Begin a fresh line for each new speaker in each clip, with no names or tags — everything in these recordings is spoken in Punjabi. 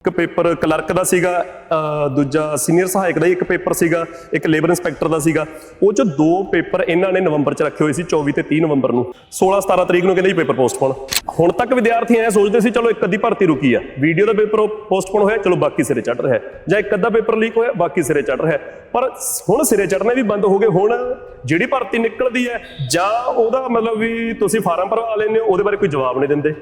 ਇੱਕ ਪੇਪਰ ਕਲਰਕ ਦਾ ਸੀਗਾ ਦੂਜਾ ਸੀਨੀਅਰ ਸਹਾਇਕ ਦਾ ਇੱਕ ਪੇਪਰ ਸੀਗਾ, ਇੱਕ ਲੇਬਰ ਇੰਸਪੈਕਟਰ ਦਾ ਸੀਗਾ। ਉਹ ਚ ਦੋ ਪੇਪਰ ਇਹਨਾਂ ਨੇ ਨਵੰਬਰ ਚ ਰੱਖੇ ਹੋਏ ਸੀ 24 ਤੇ 30 ਨਵੰਬਰ ਨੂੰ। 16 17 ਤਰੀਕ ਨੂੰ ਕਹਿੰਦੇ ਜੀ ਪੇਪਰ ਪੋਸਟਪੋਨ ਹੁਣ ਤੱਕ ਵਿਦਿਆਰਥੀ ਐ ਸੋਚਦੇ ਸੀ, ਚਲੋ ਇੱਕ ਅੱਧੀ ਭਰਤੀ ਰੁਕੀ ਆ। ਵੀਡੀਓ ਦਾ ਪੇਪਰ ਪੋਸਟਪੋਨ ਹੋਇਆ, ਚਲੋ ਬਾਕੀ ਸਿਰੇ ਚੜ ਰਿਹਾ। ਜਾਂ ਇੱਕ ਅੱਧਾ ਪੇਪਰ ਲੀਕ ਹੋਇਆ, ਬਾਕੀ ਸਿਰੇ ਚੜ ਰਿਹਾ। ਪਰ ਹੁਣ ਸਿਰੇ ਚੜਨੇ ਵੀ ਬੰਦ ਹੋ ਗਏ, ਹੁਣ ਜਿਹੜੀ ਭਰਤੀ ਨਿਕਲਦੀ ਹੈ ਜਾਂ ਉਹਦਾ ਮਤਲਬ ਵੀ ਤੁਸੀਂ ਫਾਰਮ ਭਰਵਾ ਲੈਂਦੇ ਹੋ, ਉਹਦੇ ਬਾਰੇ ਕੋਈ ਜਵਾਬ ਨਹੀਂ ਦਿੰਦੇ।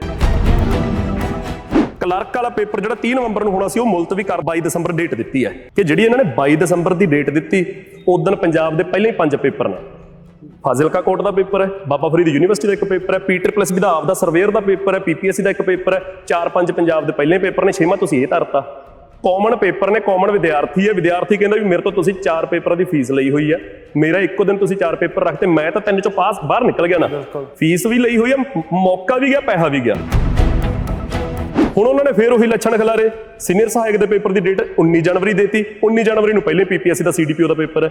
ਕਲਰਕ ਵਾਲਾ ਪੇਪਰ ਜਿਹੜਾ 30 ਨਵੰਬਰ ਨੂੰ ਹੋਣਾ ਸੀ ਉਹ ਮੁਲਤਵੀ ਕਰ 22 ਦਸੰਬਰ ਡੇਟ ਦਿੱਤੀ ਹੈ ਕਿ ਜਿਹੜੀ ਇਹਨਾਂ ਨੇ 22 ਦਸੰਬਰ ਦੀ ਡੇਟ ਦਿੱਤੀ ਉਦੋਂ ਪੰਜਾਬ ਦੇ ਪਹਿਲੇ ਹੀ ਪੰਜ ਪੇਪਰ ਨੇ। ਫਾਜ਼ਿਲਕਾ ਕੋਰਟ ਦਾ ਪੇਪਰ ਹੈ ਬਾਬਾ ਫਰੀਦ ਯੂਨੀਵਰਸਿਟੀ ਦਾ ਇੱਕ ਪੇਪਰ ਹੈ ਪੀਟਰ ਪਲੱਸ ਵੀ ਦਾ ਆਪਦਾ ਸਰਵੇਅਰ ਦਾ ਪੇਪਰ ਹੈ ਪੀਪੀਐਸਸੀ ਦਾ ਇੱਕ ਪੇਪਰ ਹੈ ਚਾਰ ਪੰਜ ਪੰਜਾਬ ਦੇ ਪਹਿਲੇ ਪੇਪਰ ਨੇ ਛੇਵਾਂ ਤੁਸੀਂ ਇਹ ਧਰਤਾ। ਕਾਮਨ ਪੇਪਰ ਨੇ ਕਾਮਨ ਵਿਦਿਆਰਥੀ ਹੈ ਵਿਦਿਆਰਥੀ ਕਹਿੰਦਾ ਵੀ ਮੇਰੇ ਤੋਂ ਤੁਸੀਂ ਚਾਰ ਪੇਪਰਾਂ ਦੀ ਫੀਸ ਲਈ ਹੋਈ ਹੈ। ਮੇਰਾ ਇੱਕੋ ਦਿਨ ਤੁਸੀਂ ਚਾਰ ਪੇਪਰ ਰੱਖਤੇ ਮੈਂ ਤਾਂ ਤਿੰਨ ਚੋਂ ਪਾਸ ਬਾਹਰ ਨਿਕਲ ਗਿਆ ਨਾ। ਫੀਸ ਵੀ ਲਈ ਹੋਈ ਹੈ ਮੌਕਾ ਵੀ ਗਿਆ ਪੈਸਾ ਵੀ ਗਿਆ। ਹੁਣ ਉਹਨਾਂ ਨੇ ਫੇਰ ਉਹੀ ਲੱਛਣ ਖਿਲਾਰੇ। ਸੀਨੀਅਰ ਸਹਾਇਕ ਦੇ ਪੇਪਰ ਦੀ ਡੇਟ 19 ਜਨਵਰੀ ਦੇਤੀ। 19 ਜਨਵਰੀ ਨੂੰ ਪਹਿਲੇ ਪੀਪੀਐਸਸੀ ਦਾ ਸੀਡੀਪੀਓ ਦਾ ਪੇਪਰ ਹੈ।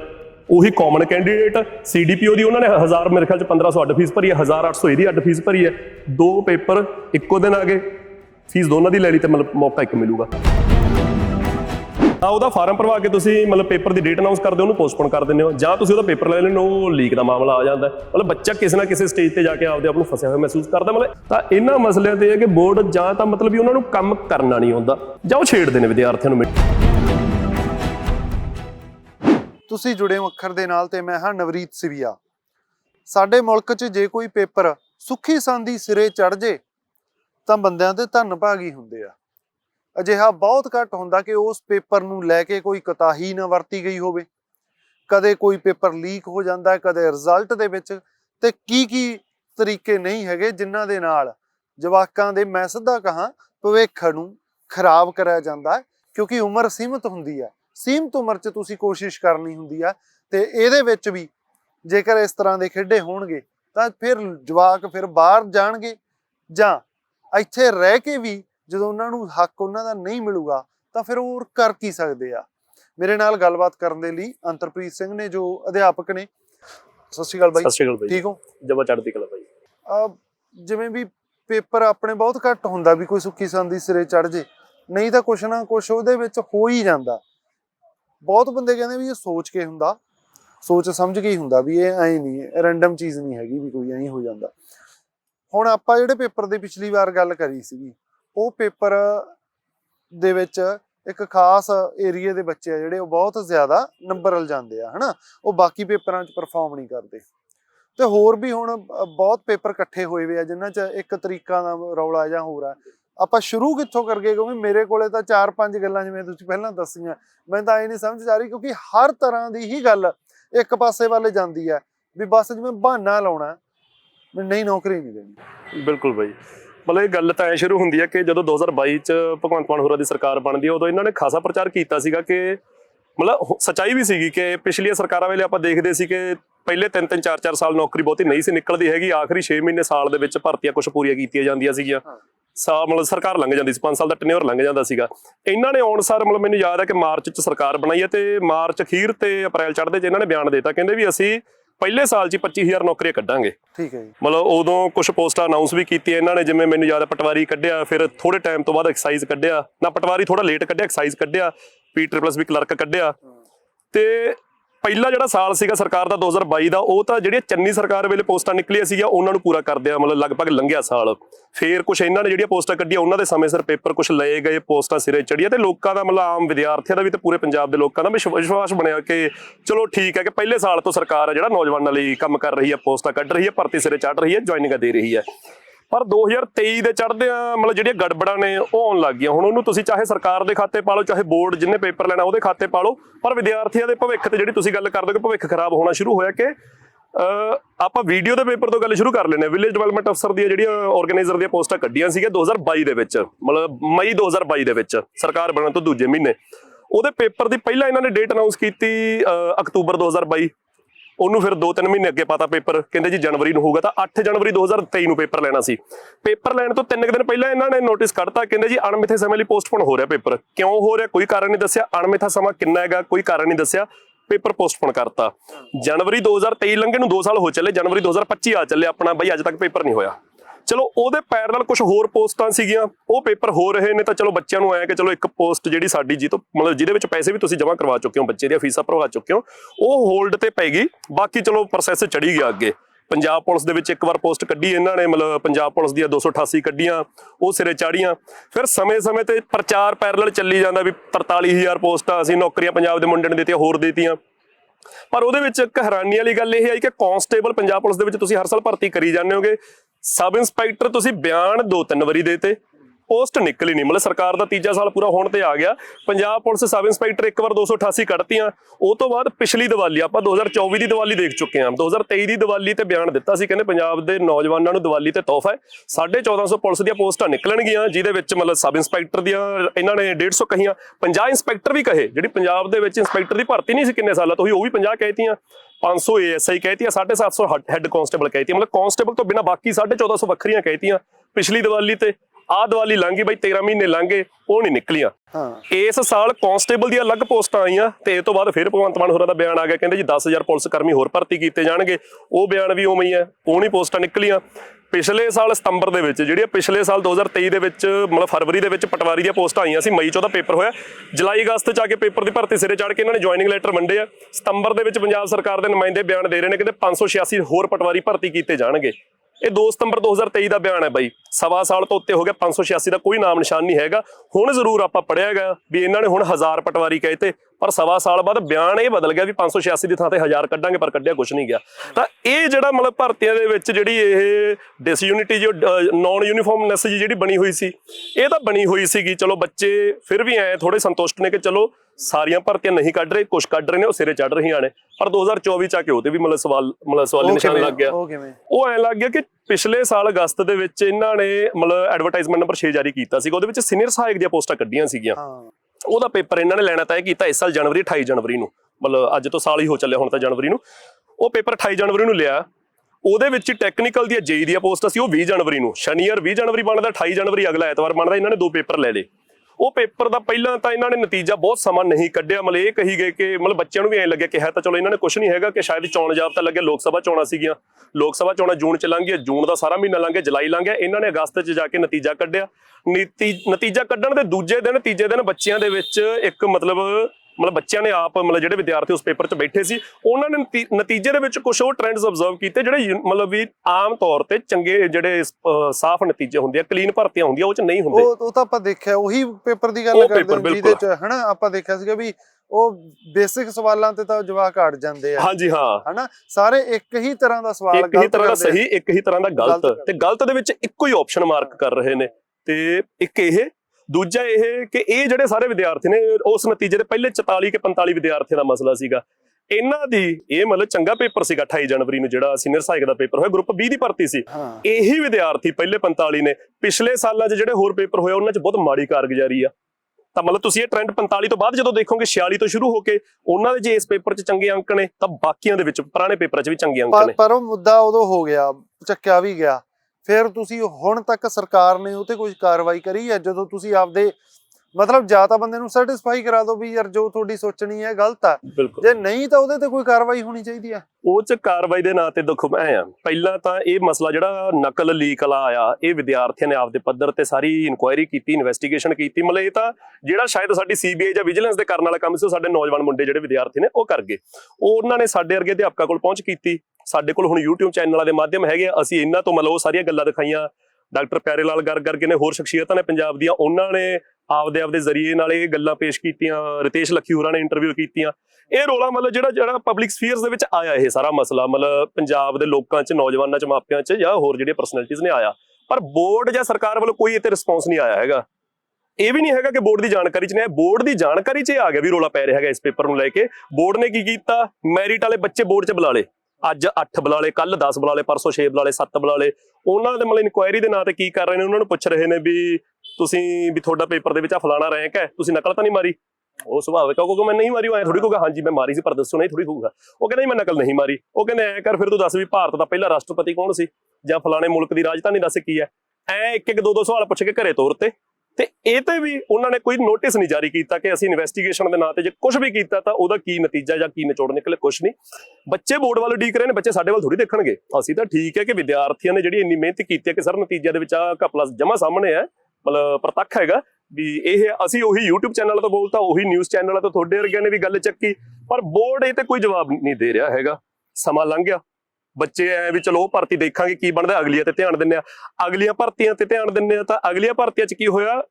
ਉਹੀ ਕਾਮਨ ਕੈਂਡੀਡੇਟ ਸੀਡੀਪੀਓ ਦੀ ਉਹਨਾਂ ਨੇ 1000 ਮੇਰੇ ਖਿਆਲ ਚ 1500 ਅੱਡ ਫੀਸ ਭਰੀ ਹੈ 1800 ਇਹਦੀ ਅੱਡ ਫੀਸ ਭਰੀ ਹੈ। ਦੋ ਪੇਪਰ ਇੱਕੋ ਦਿਨ ਆ ਗਏ। ਫੀਸ ਦੋਨਾਂ ਦੀ ਲੈ ਲਈ ਤੇ ਮਤਲਬ ਮੌਕਾ ਇੱਕ ਮਿਲੂਗਾ। ਤਾਂ ਉਹਦਾ ਫਾਰਮ ਭਰਵਾ ਕੇ ਤੁਸੀਂ ਮਤਲਬ ਪੇਪਰ ਦੀ ਡੇਟ ਅਨਾਉਂਸ ਕਰਦੇ ਹੋ, ਉਹਨੂੰ ਪੋਸਟਪੋਨ ਕਰ ਦਿੰਦੇ ਹੋ, ਜਾਂ ਤੁਸੀਂ ਉਹਦਾ ਪੇਪਰ ਲੈ ਲੈਂਦੇ ਹੋ, ਉਹ ਲੀਕ ਦਾ ਮਾਮਲਾ ਆ ਜਾਂਦਾ ਮਤਲਬ ਬੱਚਾ ਕਿਸੇ ਨਾ ਕਿਸੇ ਸਟੇਜ ਤੇ ਜਾ ਕੇ ਆਪਦੇ ਆਪ ਨੂੰ ਫਸਿਆ ਹੋਇਆ ਮਹਿਸੂਸ ਕਰਦਾ, ਮਤਲਬ ਤਾਂ ਇਹਨਾਂ ਮਸਲਿਆਂ ਤੇ ਹੈ ਕਿ ਬੋਰਡ ਜਾਂ ਤਾਂ ਮਤਲਬ ਵੀ ਉਹਨਾਂ ਨੂੰ ਕੰਮ ਕਰਨਾ ਨਹੀਂ ਆਉਂਦਾ, ਜਾਂ ਉਹ ਛੇੜਦੇ ਨੇ ਵਿਦਿਆਰਥੀਆਂ ਨੂੰ
ਤੁਸੀਂ ਜੁੜੇ ਹੋ ਅੱਖਰ ਦੇ ਨਾਲ ਤੇ ਮੈਂ ਹਾਂ ਨਵਰੀਤ ਸਿਵੀਆ। ਸਾਡੇ ਮੁਲਕ 'ਚ ਜੇ ਕੋਈ ਪੇਪਰ ਸੁੱਖੀ ਸੰਦੀ ਸਿਰੇ ਚੜ ਜੇ, ਤਾਂ ਬੰਦਿਆਂ ਦੇ ਧੰਨ ਭਾਗੀ ਹੁੰਦੇ ਆ। ਅਜਿਹਾ ਬਹੁਤ ਘੱਟ ਹੁੰਦਾ ਕਿ ਉਸ ਪੇਪਰ ਨੂੰ ਲੈ ਕੇ ਕੋਈ ਕਤਾਹੀ ਨਾ ਵਰਤੀ ਗਈ ਹੋਵੇ। ਕਦੇ ਕੋਈ ਪੇਪਰ ਲੀਕ ਹੋ ਜਾਂਦਾ ਹੈ ਕਦੇ ਰਿਜ਼ਲਟ ਦੇ ਵਿੱਚ। ਤੇ ਕੀ ਕੀ ਤਰੀਕੇ ਨਹੀਂ ਹੈਗੇ ਜਿਨ੍ਹਾਂ ਦੇ ਨਾਲ ਜਵਾਕਾਂ ਦੇ ਮੈਂ ਸਿੱਧਾ ਕਹਾਂ, ਭਵਿੱਖ ਨੂੰ ਖਰਾਬ ਕਰਿਆ ਜਾਂਦਾ ਕਿਉਂਕਿ ਉਮਰ ਸੀਮਤ ਹੁੰਦੀ ਹੈ। ਸੀਮਤ ਉਮਰ 'ਚ ਤੁਸੀਂ ਕੋਸ਼ਿਸ਼ ਕਰਨੀ ਹੁੰਦੀ ਆ ਤੇ ਇਹਦੇ ਵਿੱਚ ਵੀ ਜੇਕਰ ਇਸ ਤਰ੍ਹਾਂ ਦੇ ਖੇਡੇ ਹੋਣਗੇ, ਤਾਂ ਫਿਰ ਜਵਾਕ ਫਿਰ ਬਾਹਰ ਜਾਣਗੇ ਜਾਂ ਇੱਥੇ ਰਹਿ ਕੇ ਵੀ ਜਦੋਂ ਉਹਨਾਂ ਨੂੰ ਹੱਕ ਉਹਨਾਂ ਦਾ ਨਹੀਂ ਮਿਲੂਗਾ ਤਾਂ ਫਿਰ ਉਹ ਕਰ ਕੀ ਸਕਦੇ ਆ? ਮੇਰੇ ਨਾਲ ਗੱਲਬਾਤ ਕਰਨ ਦੇ ਲਈ ਅੰਤਰਪ੍ਰੀਤ ਸਿੰਘ ਨੇ ਜੋ ਅਧਿਆਪਕ ਨੇ। ਸਤਿ ਸ਼੍ਰੀ ਅਕਾਲ ਬਾਈ।
ਸਤਿ ਸ਼੍ਰੀ ਅਕਾਲ ਬਾਈ।
ਠੀਕ ਹੋ?
ਜਬਾ ਚੜ੍ਹਦੀ ਕਲਾ ਬਾਈ।
ਅਹ ਜਿਵੇਂ ਵੀ ਪੇਪਰ ਆਪਣੇ ਬਹੁਤ ਘੱਟ ਹੁੰਦਾ ਵੀ ਕੋਈ ਸੁੱਕੀ ਸੰਦੀ ਸਿਰੇ ਚੜ ਜੇ ਨਹੀਂ ਤਾਂ ਕੁਛ ਨਾ ਕੁਛ ਉਹਦੇ ਵਿੱਚ ਹੋ ਹੀ ਜਾਂਦਾ। ਬਹੁਤ ਬੰਦੇ ਕਹਿੰਦੇ ਵੀ ਇਹ ਸੋਚ ਕੇ ਹੁੰਦਾ ਸੋਚ ਸਮਝ ਕੇ ਹੀ ਹੁੰਦਾ ਵੀ ਇਹ ਐਂ ਨਹੀਂ ਰੈਂਡਮ ਚੀਜ਼ ਨਹੀਂ ਹੈਗੀ ਵੀ ਕੋਈ ਐਂ ਹੋ ਜਾਂਦਾ। ਹੁਣ ਆਪਾਂ ਜਿਹੜੇ ਪੇਪਰ ਦੀ ਪਿਛਲੀ ਵਾਰ ਗੱਲ ਕਰੀ ਸੀਗੀ ਉਹ ਪੇਪਰ ਦੇ ਵਿੱਚ ਇੱਕ ਖਾਸ ਏਰੀਆ ਦੇ ਬੱਚੇ ਆ ਜਿਹੜੇ ਉਹ ਬਹੁਤ ਜ਼ਿਆਦਾ ਨੰਬਰ ਜਾਂਦੇ ਆ, ਹਨਾ? ਉਹ ਬਾਕੀ ਪੇਪਰਾਂ 'ਚ ਪਰਫਾਰਮ ਨਹੀਂ ਕਰਦੇ। ਤੇ ਹੋਰ ਵੀ ਹੁਣ ਬਹੁਤ ਪੇਪਰ ਇਕੱਠੇ ਹੋਏ ਵੇ ਆ, ਜਿਨ੍ਹਾਂ 'ਚ ਇੱਕ ਤਰੀਕਾ ਦਾ ਰੌਲਾ ਜਾਂ ਹੋਰ ਆ। ਆਪਾਂ ਸ਼ੁਰੂ ਕਿੱਥੋਂ ਕਰਗੇ? ਕਿਉਂਕਿ ਮੇਰੇ ਕੋਲੇ ਤਾਂ ਚਾਰ ਪੰਜ ਗੱਲਾਂ ਜਿਵੇਂ ਤੁਸੀਂ ਪਹਿਲਾਂ ਦੱਸੀਆਂ, ਮੈਂ ਤਾਂ ਇਹ ਨਹੀਂ ਸਮਝ ਆ ਰਹੀ ਕਿਉਂਕਿ ਹਰ ਤਰ੍ਹਾਂ ਦੀ ਹੀ ਗੱਲ ਇੱਕ ਪਾਸੇ ਵੱਲ ਜਾਂਦੀ ਹੈ ਵੀ ਬਸ ਜਿਵੇਂ ਬਹਾਨਾ ਲਾਉਣਾ ਵੀ ਨਹੀਂ ਨੌਕਰੀ ਨਹੀਂ ਦੇਣੀ।
ਬਿਲਕੁਲ ਬਾਈ। ਮਤਲਬ ਇਹ ਗੱਲ ਤਾਂ ਐ ਸ਼ੁਰੂ ਹੁੰਦੀ ਹੈ ਕਿ ਜਦੋਂ 2022 ਚ ਭਗਵੰਤ ਮਾਨ ਹੋਰਾਂ ਦੀ ਸਰਕਾਰ ਬਣਦੀ ਹੈ ਉਦੋਂ ਇਹਨਾਂ ਨੇ ਖਾਸਾ ਪ੍ਰਚਾਰ ਕੀਤਾ ਸੀਗਾ ਕਿ ਮਤਲਬ ਸੱਚਾਈ ਵੀ ਸੀਗੀ ਕਿ ਪਿਛਲੀਆਂ ਸਰਕਾਰਾਂ ਵੇਲੇ ਆਪਾਂ ਦੇਖਦੇ ਸੀ ਕਿ ਪਹਿਲੇ 3-3 4-4 ਸਾਲ ਨੌਕਰੀ ਬਹੁਤੀ ਨਹੀਂ ਸੀ ਨਿਕਲਦੀ ਹੈਗੀ ਆਖਰੀ 6 ਮਹੀਨੇ ਸਾਲ ਦੇ ਵਿੱਚ ਭਰਤੀਆਂ ਕੁਝ ਪੂਰੀਆਂ ਕੀਤੀਆਂ ਜਾਂਦੀਆਂ ਸੀਗੀਆਂ। ਸਾਲ ਮਤਲਬ ਸਰਕਾਰ ਲੰਘ ਜਾਂਦੀ ਸੀ 5 ਸਾਲ ਦਾ ਟੈਨਿਓਰ ਲੰਘ ਜਾਂਦਾ ਸੀਗਾ ਇਹਨਾਂ ਨੇ ਆਉਣ ਸਾਰ ਮਤਲਬ ਮੈਨੂੰ ਯਾਦ ਹੈ ਕਿ ਮਾਰਚ ਚ ਸਰਕਾਰ ਬਣਾਈ ਹੈ ਤੇ ਮਾਰਚ ਅਖੀਰ ਤੇ ਅਪ੍ਰੈਲ ਚੜ੍ਹਦੇ ਚ ਇਹਨਾਂ ਨੇ ਬਿਆਨ ਦਿੱਤਾ ਕਹਿੰਦੇ ਵੀ ਅਸੀਂ ਪਹਿਲੇ ਸਾਲ 'ਚ ਹੀ 25000 ਨੌਕਰੀਆਂ ਕੱਢਾਂਗੇ।
ਠੀਕ ਹੈ ਜੀ।
ਮਤਲਬ ਉਦੋਂ ਕੁਝ ਪੋਸਟਾਂ ਅਨਾਉਂਸ ਵੀ ਕੀਤੀਆਂ ਇਹਨਾਂ ਨੇ ਜਿਵੇਂ ਮੈਨੂੰ ਯਾਦ ਹੈ ਪਟਵਾਰੀ ਕੱਢਿਆ ਫਿਰ ਥੋੜੇ ਟਾਈਮ ਤੋਂ ਬਾਅਦ ਐਕਸਾਈਜ਼ ਕੱਢਿਆ। ਨਾ ਪਟਵਾਰੀ ਥੋੜਾ ਲੇਟ ਕੱਢਿਆ ਐਕਸਾਈਜ਼ ਕੱਢਿਆ ਪੀ ਟ੍ਰਿਪਲਸ ਵੀ ਕਲਰਕ ਕੱਢਿਆ। ਤੇ ਪਹਿਲਾ ਜਿਹੜਾ ਸਾਲ ਸੀਗਾ ਸਰਕਾਰ ਦਾ 2022 ਦਾ, ਉਹ ਤਾਂ ਜਿਹੜੀਆਂ ਚੰਨੀ ਸਰਕਾਰ ਵੇਲੇ ਪੋਸਟਾਂ ਨਿਕਲੀਆਂ ਸੀਗੀਆਂ, ਉਹਨਾਂ ਨੂੰ ਪੂਰਾ ਕਰਦੇ ਆ, ਮਤਲਬ ਲਗਭਗ ਲੰਘਿਆ ਸਾਲ। ਫੇਰ ਕੁਝ ਇਹਨਾਂ ਨੇ ਜਿਹੜੀਆਂ ਪੋਸਟਾਂ ਕੱਢੀਆਂ, ਉਹਨਾਂ ਦੇ ਸਮੇਂ ਸਿਰ ਪੇਪਰ ਕੁਝ ਲਏ ਗਏ, ਪੋਸਟਾਂ ਸਿਰੇ ਚੜੀਆਂ ਤੇ ਲੋਕਾਂ ਦਾ ਮਤਲਬ ਆਮ ਵਿਦਿਆਰਥੀਆਂ ਦਾ ਵੀ ਤੇ ਪੂਰੇ ਪੰਜਾਬ ਦੇ ਲੋਕਾਂ ਦਾ ਵਿਸ਼ਵ- ਵਿਸ਼ਵਾਸ ਬਣਿਆ ਕਿ ਚਲੋ ਠੀਕ ਹੈ ਕਿ ਪਹਿਲੇ ਸਾਲ ਤੋਂ ਸਰਕਾਰ ਹੈ ਜਿਹੜਾ ਨੌਜਵਾਨਾਂ ਲਈ ਕੰਮ ਕਰ ਰਹੀ ਹੈ, ਪੋਸਟਾਂ ਕੱਢ ਰਹੀ ਹੈ, ਭਰਤੀ ਸਿਰੇ ਚੜ ਰਹੀ ਹੈ, ਜੁਆਇਨਿੰਗਾਂ ਦੇ ਰਹੀ ਹੈ। ਪਰ 2023 ਦੇ ਚੜ੍ਹਦੇ ਆ ਮਤਲਬ ਜਿਹੜੀਆਂ ਗੜਬੜਾਂ ਨੇ ਉਹ ਆਉਣ ਲੱਗ ਗਈਆਂ। ਹੁਣ ਉਹਨੂੰ ਤੁਸੀਂ ਚਾਹੇ ਸਰਕਾਰ ਦੇ ਖਾਤੇ ਪਾ ਲਓ ਚਾਹੇ ਬੋਰਡ ਜਿੰਨੇ ਪੇਪਰ ਲੈਣਾ ਉਹਦੇ ਖਾਤੇ ਪਾ ਲਓ ਪਰ ਵਿਦਿਆਰਥੀਆਂ ਦੇ ਭਵਿੱਖ ਤੇ ਜਿਹੜੀ ਤੁਸੀਂ ਗੱਲ ਕਰਦੇ ਹੋ ਕਿ ਭਵਿੱਖ ਖਰਾਬ ਹੋਣਾ ਸ਼ੁਰੂ ਹੋਇਆ ਕਿ ਆਪਾਂ ਵੀਡੀਓ ਦੇ ਪੇਪਰ ਤੋਂ ਗੱਲ ਸ਼ੁਰੂ ਕਰ ਲੈਨੇ ਵਿਲੇਜ ਡਿਵੈਲਪਮੈਂਟ ਅਫਸਰ ਦੀਆਂ ਜਿਹੜੀਆਂ ਆਰਗੇਨਾਈਜ਼ਰ ਦੀਆਂ ਪੋਸਟਾਂ ਕੱਢੀਆਂ ਸੀਗੀਆਂ 2022 ਦੇ ਵਿੱਚ ਮਤਲਬ ਮਈ 2022 ਦੇ ਵਿੱਚ ਸਰਕਾਰ ਬਣਨ ਤੋਂ ਦੂਜੇ ਮਹੀਨੇ। ਉਹਦੇ ਪੇਪਰ ਦੀ ਪਹਿਲਾਂ ਇਹਨਾਂ ਨੇ ਡੇਟ ਅਨਾਉਂਸ ਕੀਤੀ ਅਹ, ਅਕਤੂਬਰ 2022 ਉਹਨੂੰ ਫਿਰ 2-3 ਮਹੀਨੇ ਅੱਗੇ ਪਾਤਾ ਪੇਪਰ। ਕਹਿੰਦੇ ਜੀ ਜਨਵਰੀ ਨੂੰ ਹੋਊਗਾ ਤਾਂ 8 ਜਨਵਰੀ 2023 ਨੂੰ ਪੇਪਰ ਲੈਣਾ ਸੀ। ਪੇਪਰ ਲੈਣ ਤੋਂ 3 ਦਿਨ ਪਹਿਲਾਂ ਇਹਨਾਂ ਨੇ ਨੋਟਿਸ ਕੱਢਤਾ, ਕਹਿੰਦੇ ਜੀ ਅਣਮਿੱਥੇ ਸਮੇਂ ਲਈ ਪੋਸਟਪੋਨ ਹੋ ਰਿਹਾ ਪੇਪਰ। ਕਿਉਂ ਹੋ ਰਿਹਾ? ਕੋਈ ਕਾਰਨ ਨਹੀਂ ਦੱਸਿਆ। ਅਣਮਿੱਥਾ ਸਮਾਂ ਕਿੰਨਾ ਹੈਗਾ? ਕੋਈ ਕਾਰਨ ਨਹੀਂ ਦੱਸਿਆ। ਪੇਪਰ ਪੋਸਟਪੋਨ ਕਰਤਾ। ਜਨਵਰੀ 2023 ਲੰਘੇ ਨੂੰ 2 ਸਾਲ ਹੋ ਚੱਲੇ। ਜਨਵਰੀ 2025 ਆ ਚੱਲੇ ਆਪਣਾ। ਬਈ ਅੱਜ ਤੱਕ ਪੇਪਰ ਨਹੀਂ ਹੋਇਆ। ਚਲੋ ਉਹਦੇ ਪੈਰਲ ਕੁਝ ਹੋਰ ਪੋਸਟਾਂ ਸੀਗੀਆਂ, ਉਹ ਪੇਪਰ ਹੋ ਰਹੇ ਨੇ ਤਾਂ ਚਲੋ ਬੱਚਿਆਂ ਨੂੰ ਆਇਆ ਕਿ ਚਲੋ ਇੱਕ ਪੋਸਟ ਜਿਹੜੀ ਸਾਡੀ ਜੀ ਤੋਂ ਮਤਲਬ ਜਿਹਦੇ ਵਿੱਚ ਪੈਸੇ ਵੀ ਤੁਸੀਂ ਜਮ੍ਹਾਂ ਕਰਵਾ ਚੁੱਕੇ ਹੋ, ਬੱਚੇ ਦੀਆਂ ਫੀਸਾਂ ਭਰਵਾ ਚੁੱਕੇ ਹੋ, ਉਹ ਹੋਲਡ ਤੇ ਪੈ ਗਈ, ਬਾਕੀ ਚਲੋ ਪ੍ਰੋਸੈਸ ਚੜੀ ਗਿਆ ਅੱਗੇ। ਪੰਜਾਬ ਪੁਲਿਸ ਦੇ ਵਿੱਚ ਇੱਕ ਵਾਰ ਪੋਸਟ ਕੱਢੀ ਇਹਨਾਂ ਨੇ, ਮਤਲਬ ਪੰਜਾਬ ਪੁਲਿਸ ਦੀਆਂ 288 ਕੱਢੀਆਂ, ਉਹ ਸਿਰੇ ਚਾੜੀਆਂ ਫਿਰ ਸਮੇਂ-ਸਮੇਂ ਤੇ ਪ੍ਰਚਾਰ ਪੈਰਲਲ ਚੱਲੀ ਜਾਂਦਾ ਵੀ 43000 ਪੋਸਟਾਂ ਅਸੀਂ ਨੌਕਰੀਆਂ ਪੰਜਾਬ ਦੇ ਮੁੰਡਿਆਂ ਨੂੰ ਦਿੱਤੀਆਂ, ਹੋਰ ਦਿੱਤੀਆਂ। ਪਰ ਉਹਦੇ ਵਿੱਚ ਇੱਕ ਹੈਰਾਨੀ ਵਾਲੀ ਗੱਲ ਇਹ ਆਈ ਕਿ ਕਾਂਸਟੇਬਲ ਪੰਜਾਬ ਪੁਲਿਸ ਦੇ ਵਿੱਚ ਤੁਸੀਂ ਹਰ ਸਾਲ ਭਰਤੀ ਕਰੀ ਜਾਂਦੇ ਹੋਗੇ। ਸਬ ਇੰਸਪੈਕਟਰ ਤੁਸੀਂ ਬਿਆਨ ਦੋ ਤਿੰਨ ਵਾਰੀ ਦੇਤੇ, ਪੋਸਟ ਨਿਕਲੀ ਨਹੀਂ, ਮਤਲਬ ਸਰਕਾਰ ਦਾ ਤੀਜਾ ਸਾਲ ਪੂਰਾ ਹੋਣ ਤੇ ਆ ਗਿਆ। ਪੰਜਾਬ ਪੁਲਿਸ ਸਬ ਇੰਸਪੈਕਟਰ ਇੱਕ ਵਾਰ 288 ਕੱਢਤੀਆਂ, ਉਹ ਤੋਂ ਬਾਅਦ ਪਿਛਲੀ ਦੀਵਾਲੀ, ਆਪਾਂ 2024 ਦੀ ਦੀਵਾਲੀ ਦੇਖ ਚੁੱਕੇ ਹਾਂ। 2023 ਦੀ ਦੀਵਾਲੀ ਤੇ ਬਿਆਨ ਦਿੱਤਾ ਸੀ, ਕਹਿੰਦੇ ਪੰਜਾਬ ਦੇ ਨੌਜਵਾਨਾਂ ਨੂੰ ਦੀਵਾਲੀ ਤੇ ਤੋਹਫਾ ਹੈ। 1450 ਪੁਲਿਸ ਦੀਆਂ ਪੋਸਟਾਂ ਨਿਕਲਣਗੀਆਂ, ਜਿਹਦੇ ਵਿੱਚ ਮਤਲਬ ਸਬ ਇੰਸਪੈਕਟਰ ਦੀਆਂ, ਇਹਨਾਂ ਨੇ 150 ਕਹੀਆਂ। 50 ਇੰਸਪੈਕਟਰ ਵੀ ਕਹੇ, ਜਿਹੜੀ ਪੰਜਾਬ ਦੇ ਵਿੱਚ ਇੰਸਪੈਕਟਰ ਦੀ ਭਰਤੀ ਨਹੀਂ ਸੀ ਕਿੰਨੇ ਸਾਲਾਂ ਤੋਂ ਹੋਈ, ਉਹ ਵੀ 50 ਕਹਿਤੀਆਂ। 500 ਏਐਸਆਈ ਕਹਿਤੀਆਂ 750 ਹੈੱਡ ਕਾਂਸਟੇਬਲ ਕਹਿਤੀਆਂ। ਮਤਲਬ ਕਾਂਸਟੇਬਲ ਤੋਂ ਬਿਨਾ ਬਾਕੀ 1450 ਵੱਖਰੀਆਂ ਕਹਿਤੀਆਂ। ਪਿਛਲੀ ਦੀਵਾਲੀ ਤੇ ਆਹ ਦੀਵਾਲੀ ਲੰਘੀ ਬਈ 13 ਮਹੀਨੇ ਲੰਘੇ ਉਹ ਨਹੀਂ ਨਿਕਲੀਆਂ।
ਹਾਂ।
ਇਸ ਸਾਲ ਕਾਂਸਟੇਬਲ ਦੀਆਂ ਅਲੱਗ ਪੋਸਟਾਂ ਆਈਆਂ ਤੇ ਇਹ ਤੋਂ ਬਾਅਦ ਫਿਰ ਭਗਵੰਤ ਮਾਨ ਹੋਰਾਂ ਦਾ ਬਿਆਨ ਆ ਗਿਆ। ਕਹਿੰਦੇ ਜੀ 10000 ਪੁਲਿਸ ਕਰਮੀ ਹੋਰ ਭਰਤੀ ਕੀਤੇ ਜਾਣਗੇ। ਉਹ ਬਿਆਨ ਵੀ ਉਵੇਂ ਹੀ ਹੈ ਉਹ ਨਹੀਂ ਪੋਸਟਾਂ ਨਿਕਲੀਆਂ। ਪਿਛਲੇ ਸਾਲ ਸਤੰਬਰ ਦੇ ਵਿੱਚ ਜਿਹੜੀਆਂ ਪਿਛਲੇ ਸਾਲ 2023 ਦੇ ਵਿੱਚ, ਮਤਲਬ ਫਰਵਰੀ ਦੇ ਵਿੱਚ ਪਟਵਾਰੀ ਦੀਆਂ ਪੋਸਟਾਂ ਆਈਆਂ ਸੀ, ਮਈ 'ਚ ਉਹਦਾ ਪੇਪਰ ਹੋਇਆ। ਜੁਲਾਈ ਅਗਸਤ 'ਚ ਆ ਕੇ ਪੇਪਰ ਦੀ ਭਰਤੀ ਸਿਰੇ ਚੜ੍ਹ ਕੇ ਇਹਨਾਂ ਨੇ ਜੁਆਇਨਿੰਗ ਲੈਟਰ ਵੰਡੇ ਆ। ਸਤੰਬਰ ਦੇ ਵਿੱਚ ਪੰਜਾਬ ਸਰਕਾਰ ਦੇ ਨੁਮਾਇੰਦੇ ਬਿਆਨ ਦੇ ਰਹੇ ਨੇ ਕਹਿੰਦੇ 586 ਹੋਰ ਪਟਵਾਰੀ ਭਰਤੀ ਕੀਤੇ ਜਾਣਗੇ। ਇਹ 2 ਸਤੰਬਰ 2023 ਦਾ ਬਿਆਨ ਹੈ ਬਾਈ। ਸਵਾ ਸਾਲ ਤੋਂ ਉੱਤੇ ਹੋ ਗਿਆ 586 ਦਾ ਕੋਈ ਨਾਮ ਨਿਸ਼ਾਨ ਨਹੀਂ ਹੈਗਾ। ਹੁਣ ਜ਼ਰੂਰ ਆਪਾਂ ਪੜਿਆ ਗਿਆ ਵੀ ਇਹਨਾਂ ਨੇ ਹੁਣ ਹਜ਼ਾਰ ਪਟਵਾਰੀ ਕਹਤੇ ਪਰ ਸਵਾ ਸਾਲ ਬਾਅਦ ਬਿਆਨ ਇਹ ਬਦਲ ਗਿਆ ਵੀ 586 ਦੀ ਥਾਂ ਤੇ ਹਜ਼ਾਰ ਕੱਢਾਂਗੇ ਪਰ ਕੱਢਿਆ ਕੁਝ ਨਹੀਂ ਗਿਆ। ਤਾਂ ਇਹ ਜਿਹੜਾ ਮਤਲਬ ਭਰਤੀਆਂ ਦੇ ਵਿੱਚ ਜਿਹੜੀ ਇਹ ਡਿਸਯੂਨਿਟੀ ਜੋ ਨਾਨ ਯੂਨੀਫਾਰਮਨੈਸ ਜਿਹੜੀ ਬਣੀ ਹੋਈ ਸੀ ਇਹ ਤਾਂ ਬਣੀ ਹੋਈ ਸੀਗੀ। ਚਲੋ ਬੱਚੇ ਫਿਰ ਵੀ ਐ ਥੋੜੇ ਸੰਤੁਸ਼ਟ ਨੇ ਕਿ ਚਲੋ ਸਾਰੀਆਂ ਭਰਤੀਆਂ ਨਹੀਂ ਕੱਢ ਰਹੇ ਕੁਝ ਕੱਢ ਰਹੇ ਨੇ ਉਹ ਸਿਰੇ ਚੜ ਰਹੀਆਂ ਨੇ। ਪਰ 2024 ਚ ਆ ਕੇ ਉਹਤੇ ਵੀ ਮਤਲਬ ਸਵਾਲ ਮਤਲਬ ਸਵਾਲੀ ਨਿਸ਼ਾਨ ਲੱਗ ਗਿਆ।
ਉਹ
ਐ ਲੱਗ ਗਿਆ ਕਿ ਪਿਛਲੇ ਸਾਲ ਅਗਸਤ ਦੇ ਵਿੱਚ ਇਹਨਾਂ ਨੇ ਮਤਲਬ ਐਡਵਰਟਾਈਜ਼ਮੈਂਟ ਨੰਬਰ 6 ਜਾਰੀ ਕੀਤਾ ਸੀਗਾ। ਉਹਦੇ ਵਿੱਚ ਸੀਨੀਅਰ ਸਹਾਇਕ ਦੀਆਂ ਪੋਸਟਾਂ ਕੱਢੀਆਂ ਸੀਗੀਆਂ। ਉਹਦਾ ਪੇਪਰ ਇਹਨਾਂ ਨੇ ਲੈਣਾ ਤੈਅ ਕੀਤਾ ਇਸ ਸਾਲ ਜਨਵਰੀ 28 ਜਨਵਰੀ ਨੂੰ। ਮਤਲਬ ਅੱਜ ਤੋਂ ਸਾਲ ਹੀ ਹੋ ਚੱਲਿਆ ਹੁਣ ਤਾਂ ਜਨਵਰੀ ਨੂੰ। ਉਹ ਪੇਪਰ 28 ਜਨਵਰੀ ਨੂੰ ਲਿਆ। ਉਹਦੇ ਵਿੱਚ ਟੈਕਨੀਕਲ ਦੀਆਂ ਜੇਈ ਦੀਆਂ ਪੋਸਟਾਂ ਸੀ ਉਹ 20 ਜਨਵਰੀ ਨੂੰ, ਸ਼ਨੀਵਾਰ 20 ਜਨਵਰੀ ਬਣਦਾ 28 ਜਨਵਰੀ ਅਗਲਾ ਐਤਵਾਰ ਬਣਦਾ, ਇਹਨਾਂ ਨੇ ਦੋ ਪੇਪਰ ਲੈ ਲਏ। ਉਹ ਪੇਪਰ ਦਾ ਪਹਿਲਾਂ ਤਾਂ ਇਹਨਾਂ ਨੇ ਨਤੀਜਾ ਬਹੁਤ ਸਮਾਂ ਨਹੀਂ ਕੱਢਿਆ। ਮਤਲਬ ਇਹ ਕਹੀ ਗਏ ਕਿ, ਮਤਲਬ ਬੱਚਿਆਂ ਨੂੰ ਵੀ ਐਂ ਲੱਗਿਆ ਕਿ ਹੈ ਤਾਂ ਚਲੋ ਇਹਨਾਂ ਨੇ ਕੁਝ ਨਹੀਂ ਹੈਗਾ ਕਿ ਸ਼ਾਇਦ ਚੋਣ ਜਾਬਤਾ ਲੱਗਿਆ, ਲੋਕ ਸਭਾ ਚੋਣਾਂ ਸੀਗੀਆਂ। ਲੋਕ ਸਭਾ ਚੋਣਾਂ ਜੂਨ ਚ ਲੰਘ ਜੂਨ ਦਾ ਸਾਰਾ ਮਹੀਨਾ ਲੰਘ ਜੁਲਾਈ ਲੰਘ ਇਹਨਾਂ ਨੇ ਅਗਸਤ ਚ ਜਾ ਕੇ ਨਤੀਜਾ ਕੱਢਿਆ। ਨੀਤੀ, ਨਤੀਜਾ ਕੱਢਣ ਦੇ ਦੂਜੇ ਦਿਨ, ਤੀਜੇ ਦਿਨ ਬੱਚਿਆਂ ਦੇ ਵਿੱਚ ਇੱਕ ਮਤਲਬ ਮਤਲਬ ਬੱਚਿਆਂ ਨੇ ਆਪ ਮਤਲਬ ਜਿਹੜੇ ਵਿਦਿਆਰਥੀ ਉਸ ਪੇਪਰ 'ਚ ਬੈਠੇ ਸੀ ਉਹਨਾਂ ਨੇ ਨਤੀ- ਨਤੀਜੇ ਦੇ ਵਿੱਚ ਕੁਝ ਉਹ ਟ੍ਰੈਂਡਸ ਆਬਜ਼ਰਵ ਕੀਤੇ ਜਿਹੜੇ ਮਤਲਬ ਵੀ ਆਮ ਤੌਰ ਤੇ ਚੰਗੇ ਜਿਹੜੇ ਸਾਫ਼ ਨਤੀਜੇ ਹੁੰਦੇ ਆ ਕਲੀਨ ਭਰਤੀਆਂ ਹੁੰਦੀਆਂ ਉਹ 'ਚ ਨਹੀਂ ਹੁੰਦੇ।
ਉਹ ਉਹ ਤਾਂ ਆਪਾਂ ਦੇਖਿਆ ਉਹੀ ਪੇਪਰ ਦੀ ਗੱਲ ਕਰਦੇ ਜਿਹਦੇ। ਚ ਹਨਾ ਆਪਾਂ ਦੇਖਿਆ ਸੀਗਾ ਵੀ ਉਹ ਬੇਸਿਕ ਸਵਾਲਾਂ ਤੇ ਤਾਂ ਜਵਾਬ ਘਟ ਜਾਂਦੇ ਆ।
ਹਾਂਜੀ ਹਾਂ।
ਹਨਾ ਸਾਰੇ ਇੱਕ ਹੀ ਤਰ੍ਹਾਂ ਦਾ ਸਵਾਲ
ਇੱਕ ਹੀ ਤਰ੍ਹਾਂ ਦਾ। ਸਹੀ ਇੱਕ ਹੀ ਤਰ੍ਹਾਂ ਦਾ
ਗਲਤ
ਤੇ ਗਲਤ ਦੇ ਵਿੱਚ ਇੱਕੋ ਹੀ ਆਪਸ਼ਨ ਮਾਰਕ ਕਰ ਰਹੇ ਨੇ। ਤੇ ਇੱਕ ਇਹ ਦੂਜਾ ਇਹ ਕਿ ਇਹ ਜਿਹੜੇ ਸਾਰੇ ਵਿਦਿਆਰਥੀ ਨੇ ਉਸ ਨਤੀਜੇ ਦੇ ਪਹਿਲੇ 44 ਕਿ 45 ਵਿਦਿਆਰਥੀਆਂ ਦਾ ਮਸਲਾ ਸੀਗਾ। ਇਹਨਾਂ ਦੀ ਇਹ ਮਤਲਬ ਚੰਗਾ ਪੇਪਰ ਸੀਗਾ 28 ਜਨਵਰੀ ਨੂੰ ਜਿਹੜਾ ਸੀਨੀਅਰ ਸਹਾਇਕ ਦਾ ਪੇਪਰ ਹੋਇਆ ਗਰੁੱਪ 20 ਦੀ ਭਰਤੀ ਸੀ। ਇਹੀ ਵਿਦਿਆਰਥੀ ਪਹਿਲੇ 45 ਨੇ ਪਿਛਲੇ ਸਾਲਾਂ 'ਚ ਜਿਹੜੇ ਹੋਰ ਪੇਪਰ ਹੋਏ ਉਹਨਾਂ 'ਚ ਬਹੁਤ ਮਾੜੀ ਕਾਰਗੁਜ਼ਾਰੀ ਆ। ਤਾਂ ਮਤਲਬ ਤੁਸੀਂ ਇਹ ਟ੍ਰੈਂਡ 45 ਤੋਂ ਬਾਅਦ ਜਦੋਂ ਦੇਖੋਗੇ 46 ਤੋਂ ਸ਼ੁਰੂ ਹੋ ਕੇ ਉਹਨਾਂ ਦੇ ਜੇ ਇਸ ਪੇਪਰ 'ਚ ਚੰਗੇ ਅੰਕ ਨੇ ਤਾਂ ਬਾਕੀਆਂ ਦੇ ਵਿੱਚ ਪੁਰਾਣੇ ਪੇਪਰਾਂ 'ਚ ਵੀ ਚੰਗੇ ਅੰਕ ਨੇ।
ਪਰ ਉਹ ਮੁੱਦਾ ਉਦੋਂ ਹੋ ਗਿਆ ਚੱਕਿਆ ਵੀ ਗਿਆ। ਫਿਰ ਤੁਸੀਂ ਹੁਣ ਤੱਕ ਸਰਕਾਰ ਨੇ ਉਹ 'ਤੇ ਕੋਈ ਕਾਰਵਾਈ ਕਰੀ ਹੈ? ਜਦੋਂ ਤੁਸੀਂ ਆਪਦੇ ਮਤਲਬ ਜਾਂ ਤਾਂ ਬੰਦੇ ਨੂੰ ਸੈਟੀਸਫਾਈ ਕਰਾ ਦਿਓ ਵੀ ਯਾਰ ਜੋ ਤੁਹਾਡੀ ਸੋਚਣੀ ਹੈ ਗਲਤ ਆ।
ਬਿਲਕੁਲ।
ਜੇ ਨਹੀਂ ਤਾਂ ਉਹਦੇ ਤੇ ਕੋਈ ਕਾਰਵਾਈ ਹੋਣੀ ਚਾਹੀਦੀ ਹੈ
ਉਹ ਚ ਕਾਰਵਾਈ ਦੇ ਨਾਂ ਤੇ ਦੇਖੋ ਮੈਂ ਆ। ਪਹਿਲਾਂ ਤਾਂ ਇਹ ਮਸਲਾ ਜਿਹੜਾ ਨਕਲ ਲੀਕ ਵਾਲਾ ਆਇਆ ਇਹ ਵਿਦਿਆਰਥੀਆਂ ਨੇ ਆਪਦੇ ਪੱਧਰ ਤੇ ਸਾਰੀ ਇਨਕੁਆਇਰੀ ਕੀਤੀ ਇਨਵੈਸਟੀਗੇਸ਼ਨ ਕੀਤੀ। ਮਤਲਬ ਇਹ ਤਾਂ ਜਿਹੜਾ ਸ਼ਾਇਦ ਸਾਡੀ ਸੀਬੀਆਈ ਜਾਂ ਵਿਜੀਲੈਂਸ ਦੇ ਕਰਨ ਵਾਲਾ ਕੰਮ ਸੀ ਉਹ ਸਾਡੇ ਨੌਜਵਾਨ ਮੁੰਡੇ ਜਿਹੜੇ ਵਿਦਿਆਰਥੀ ਨੇ ਉਹ ਕਰ ਗਏ। ਉਹ ਉਹਨਾਂ ਨੇ ਸਾਡੇ ਵਰਗੇ ਅਧਿਆਪਕਾਂ ਕੋਲ ਪਹੁੰਚ ਕੀਤੀ। ਸਾਡੇ ਕੋਲ ਹੁਣ YouTube ਚੈਨਲਾਂ ਦੇ ਮਾਧਿਅਮ ਹੈਗੇ ਆ, ਅਸੀਂ ਇਹਨਾਂ ਤੋਂ ਮਤਲਬ ਉਹ ਸਾਰੀਆਂ ਗੱਲਾਂ ਦਿਖਾਈਆਂ। ਡਾਕਟਰ ਪਿਆਰੇ ਲਾਲ ਗਰਗ ਕਰਕੇ ਨੇ ਹੋਰ ਸ਼ਖਸੀਅਤਾਂ ਨੇ ਪੰਜਾਬ ਦੀਆਂ ਉਹਨਾਂ ਨੇ ਆਪਦੇ ਆਪਦੇ ਜ਼ਰੀਏ ਨਾਲ ਇਹ ਗੱਲਾਂ ਪੇਸ਼ ਕੀਤੀਆਂ, ਰਿਤੇਸ਼ ਲੱਖੀ ਹੋਰਾਂ ਨੇ ਇੰਟਰਵਿਊ ਕੀਤੀਆਂ। ਇਹ ਰੋਲਾ ਮਤਲਬ ਜਿਹੜਾ ਜਿਹੜਾ ਪਬਲਿਕ ਸਫੀਅਰਸ ਦੇ ਵਿੱਚ ਆਇਆ ਇਹ ਸਾਰਾ ਮਸਲਾ, ਮਤਲਬ ਪੰਜਾਬ ਦੇ ਲੋਕਾਂ 'ਚ, ਨੌਜਵਾਨਾਂ 'ਚ, ਮਾਪਿਆਂ 'ਚ ਜਾਂ ਹੋਰ ਜਿਹੜੀਆਂ ਪਰਸਨੈਲਿਟੀਜ਼ ਨੇ ਆਇਆ। ਪਰ ਬੋਰਡ ਜਾਂ ਸਰਕਾਰ ਵੱਲੋਂ ਕੋਈ ਇੱਥੇ ਰਿਸਪੌਂਸ ਨਹੀਂ ਆਇਆ ਹੈਗਾ। ਇਹ ਵੀ ਨਹੀਂ ਹੈਗਾ ਕਿ ਬੋਰਡ ਦੀ ਜਾਣਕਾਰੀ 'ਚ ਨਹੀਂ ਹੈ ਬੋਰਡ ਦੀ ਜਾਣਕਾਰੀ 'ਚ ਇਹ ਆ ਗਿਆ ਵੀ ਰੋਲਾ ਪੈ ਰਿਹਾ ਹੈਗਾ ਇਸ ਪੇਪਰ ਨੂੰ ਲੈ ਕੇ। ਬੋਰਡ ਨੇ ਕੀ ਕੀਤਾ? ਮੈਰਿਟ ਵਾਲੇ ਬੱਚੇ ਬੋਰਡ 'ਚ ਬੁਲਾ ਲਏ। ਅੱਜ 8 ਬੁਲਾ ਲਏ ਕੱਲ 10 ਬੁਲਾ ਲਏ, ਪਰਸੋਂ 6 ਬੁਲਾ ਲਏ 7 ਬੁਲਾ ਲਏ। ਉਹਨਾਂ ਦੇ ਮਤਲਬ ਇਨਕੁਆਇਰੀ ਦੇ ਨਾਂ ਤੇ ਕੀ ਕਰ ਰਹੇ ਨੇ, ਉਹਨਾਂ ਨੂੰ ਪੁੱਛ ਰਹੇ ਨੇ ਵੀ ਤੁਸੀਂ ਵੀ ਤੁਹਾਡਾ ਪੇਪਰ ਦੇ ਵਿੱਚ ਆ ਫਲਾਣਾ ਰੈਂਕ ਹੈ, ਤੁਸੀਂ ਨਕਲ ਤਾਂ ਨਹੀਂ ਮਾਰੀ? ਉਹ ਸੁਭਾਵਿਕ ਆ ਕਿਉਂਕਿ ਮੈਂ ਨਹੀਂ ਮਾਰੀ, ਉਹ ਐ ਥੋੜੀ ਕਹੂਗਾ, ਹਾਂਜੀ, ਮੈਂ ਮਾਰੀ ਸੀ, ਪਰ ਦੱਸੋ ਨਹੀਂ ਥੋੜੀ ਕਹੂਗਾ। ਉਹ ਕਹਿੰਦਾ ਮੈਂ ਨਕਲ ਨਹੀਂ ਮਾਰੀ। ਉਹ ਕਹਿੰਦੇ, ਐ ਕਰ, ਫਿਰ ਤੂੰ ਦੱਸ ਵੀ ਭਾਰਤ ਦਾ ਪਹਿਲਾ ਰਾਸ਼ਟਰਪਤੀ ਕੌਣ ਸੀ? ਜਾਂ ਫਲਾਣੇ ਮੁਲਕ ਦੀ ਰਾਜਧਾਨੀ ਦੱਸ ਕੀ ਹੈ? ਐ ਇੱਕ ਇੱਕ ਦੋ ਦੋ ਸਵਾਲ ਪੁੱਛ ਕੇ ਘਰੇ ਤੋਰ ਤੇ ਤੇ ਇਹ ਤੇ ਵੀ ਉਹਨਾਂ ਨੇ ਕੋਈ ਨੋਟਿਸ ਨਹੀਂ ਜਾਰੀ ਕੀਤਾ ਕਿ ਅਸੀਂ ਇਨਵੈਸਟੀਗੇਸ਼ਨ ਦੇ ਨਾਂ ਤੇ ਜੇ ਕੁਝ ਵੀ ਕੀਤਾ, ਤਾਂ ਉਹਦਾ ਕੀ ਨਤੀਜਾ ਜਾਂ ਕੀ ਨਿਚੋੜ ਨਿਕਲੇ ਕੁਝ ਨਹੀਂ। ਬੱਚੇ ਬੋਰਡ ਵੱਲ ਉਡੀਕ ਰਹੇ ਨੇ, ਬੱਚੇ ਸਾਡੇ ਵੱਲ ਥੋੜੀ ਦੇਖਣਗੇ। ਅਸੀਂ ਤਾਂ ਠੀਕ ਹੈ ਕਿ ਵਿਦਿਆਰਥੀਆਂ ਨੇ ਜਿਹੜੀ ਇੰਨੀ ਮਿਹਨਤ ਕੀਤੀ ਹੈ ਕਿ ਸਰ ਨਤੀਜੇ ਦੇ ਵਿੱਚ ਆ ਘਪਲਾ ਜਮਾ ਸਾਹਮਣੇ ਹੈ। ਮਤਲਬ ਪ੍ਰਤੱਖ ਹੈਗਾ ਵੀ ਇਹ ਅਸੀਂ ਉਹੀ YouTube ਚੈਨਲ ਤੋਂ ਬੋਲਤਾ, ਉਹੀ ਨਿਊਜ਼ ਚੈਨਲ ਤੋਂ ਤੁਹਾਡੇ ਵਰਗਿਆਂ ਨੇ ਵੀ ਗੱਲ ਚੱਕੀ, ਪਰ ਬੋਰਡ ਇਹ ਤੇ ਕੋਈ ਜਵਾਬ ਨਹੀਂ ਦੇ ਰਿਹਾ ਹੈਗਾ। ਸਮਾਂ ਲੰਘ ਗਿਆ। ਬੱਚੇ ਐ ਵੀ ਚਲੋ ਉਹ ਭਰਤੀ ਦੇਖਾਂਗੇ ਕੀ ਬਣਦਾ, ਅਗਲੀਆਂ ਤੇ ਧਿਆਨ ਦਿੰਨੇ ਆ। ਅਗਲੀਆਂ ਭਰਤੀਆਂ ਤੇ ਧਿਆਨ ਦਿੰਨੇ ਆ ਤਾਂ ਅਗਲੀਆਂ ਭਰਤੀਆਂ 'ਚ ਕੀ ਹੋਇਆ?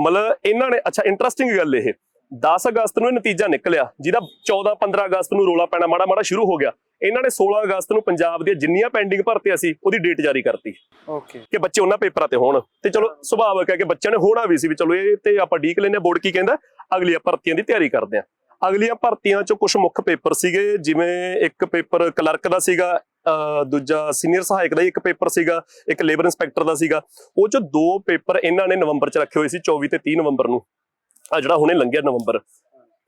ਮਤਲਬ ਇਹਨਾਂ ਨੇ, ਅੱਛਾ ਇੰਟਰਸਟਿੰਗ ਗੱਲ ਇਹ। 10 ਅਗਸਤ ਨੂੰ ਇਹ ਨਤੀਜਾ ਨਿਕਲਿਆ ਜਿਹਦਾ 14 15 ਅਗਸਤ ਨੂੰ ਰੋਲਾ ਪੈਣਾ ਮਾੜਾ ਮਾੜਾ ਸ਼ੁਰੂ ਹੋ ਗਿਆ। ਇਹਨਾਂ ਨੇ 16 ਅਗਸਤ ਨੂੰ ਪੰਜਾਬ ਦੀਆਂ ਜਿੰਨੀਆਂ ਪੈਂਡਿੰਗ ਭਰਤੀਆਂ ਸੀ ਉਹਦੀ ਡੇਟ ਜਾਰੀ ਕਰਤੀ।
ਓਕੇ
ਕਿ ਬੱਚੇ ਉਹਨਾਂ ਪੇਪਰਾਂ ਤੇ ਹੋਣ। ਤੇ ਚਲੋ ਸੁਭਾਵਕ ਹੈ ਕਿ ਬੱਚਿਆਂ ਨੇ ਹੋਣਾ ਵੀ ਸੀ ਵੀ ਚਲੋ ਇਹ ਤੇ ਆਪਾਂ ਡੀਕ ਲੈਨੇ ਬੋਰਡ ਕੀ ਕਹਿੰਦਾ? ਅਗਲੀਆਂ ਭਰਤੀਆਂ ਦੀ ਤਿਆਰੀ ਕਰਦੇ ਆ ਅਗਲੀਆਂ ਭਰਤੀਆਂ ਚੋਂ ਕੁਝ ਮੁੱਖ ਪੇਪਰ ਸੀਗੇ ਜਿਵੇਂ ਇੱਕ ਪੇਪਰ ਕਲਰਕ ਦਾ ਸੀਗਾ ਦੂਜਾ ਸੀਨੀਅਰ ਸਹਾਇਕ ਦਾ ਇੱਕ ਪੇਪਰ ਸੀਗਾ ਇੱਕ ਲੇਬਰ ਇੰਸਪੈਕਟਰ ਦਾ ਸੀਗਾ। ਉਹ ਚ ਦੋ ਪੇਪਰ ਇਹਨਾਂ ਨੇ ਨਵੰਬਰ ਚ ਰੱਖੇ ਹੋਏ ਸੀ 24 ਤੇ 30 ਨਵੰਬਰ ਨੂੰ। ਆ ਜਿਹੜਾ ਹੁਣੇ ਲੰਘਿਆ ਨਵੰਬਰ।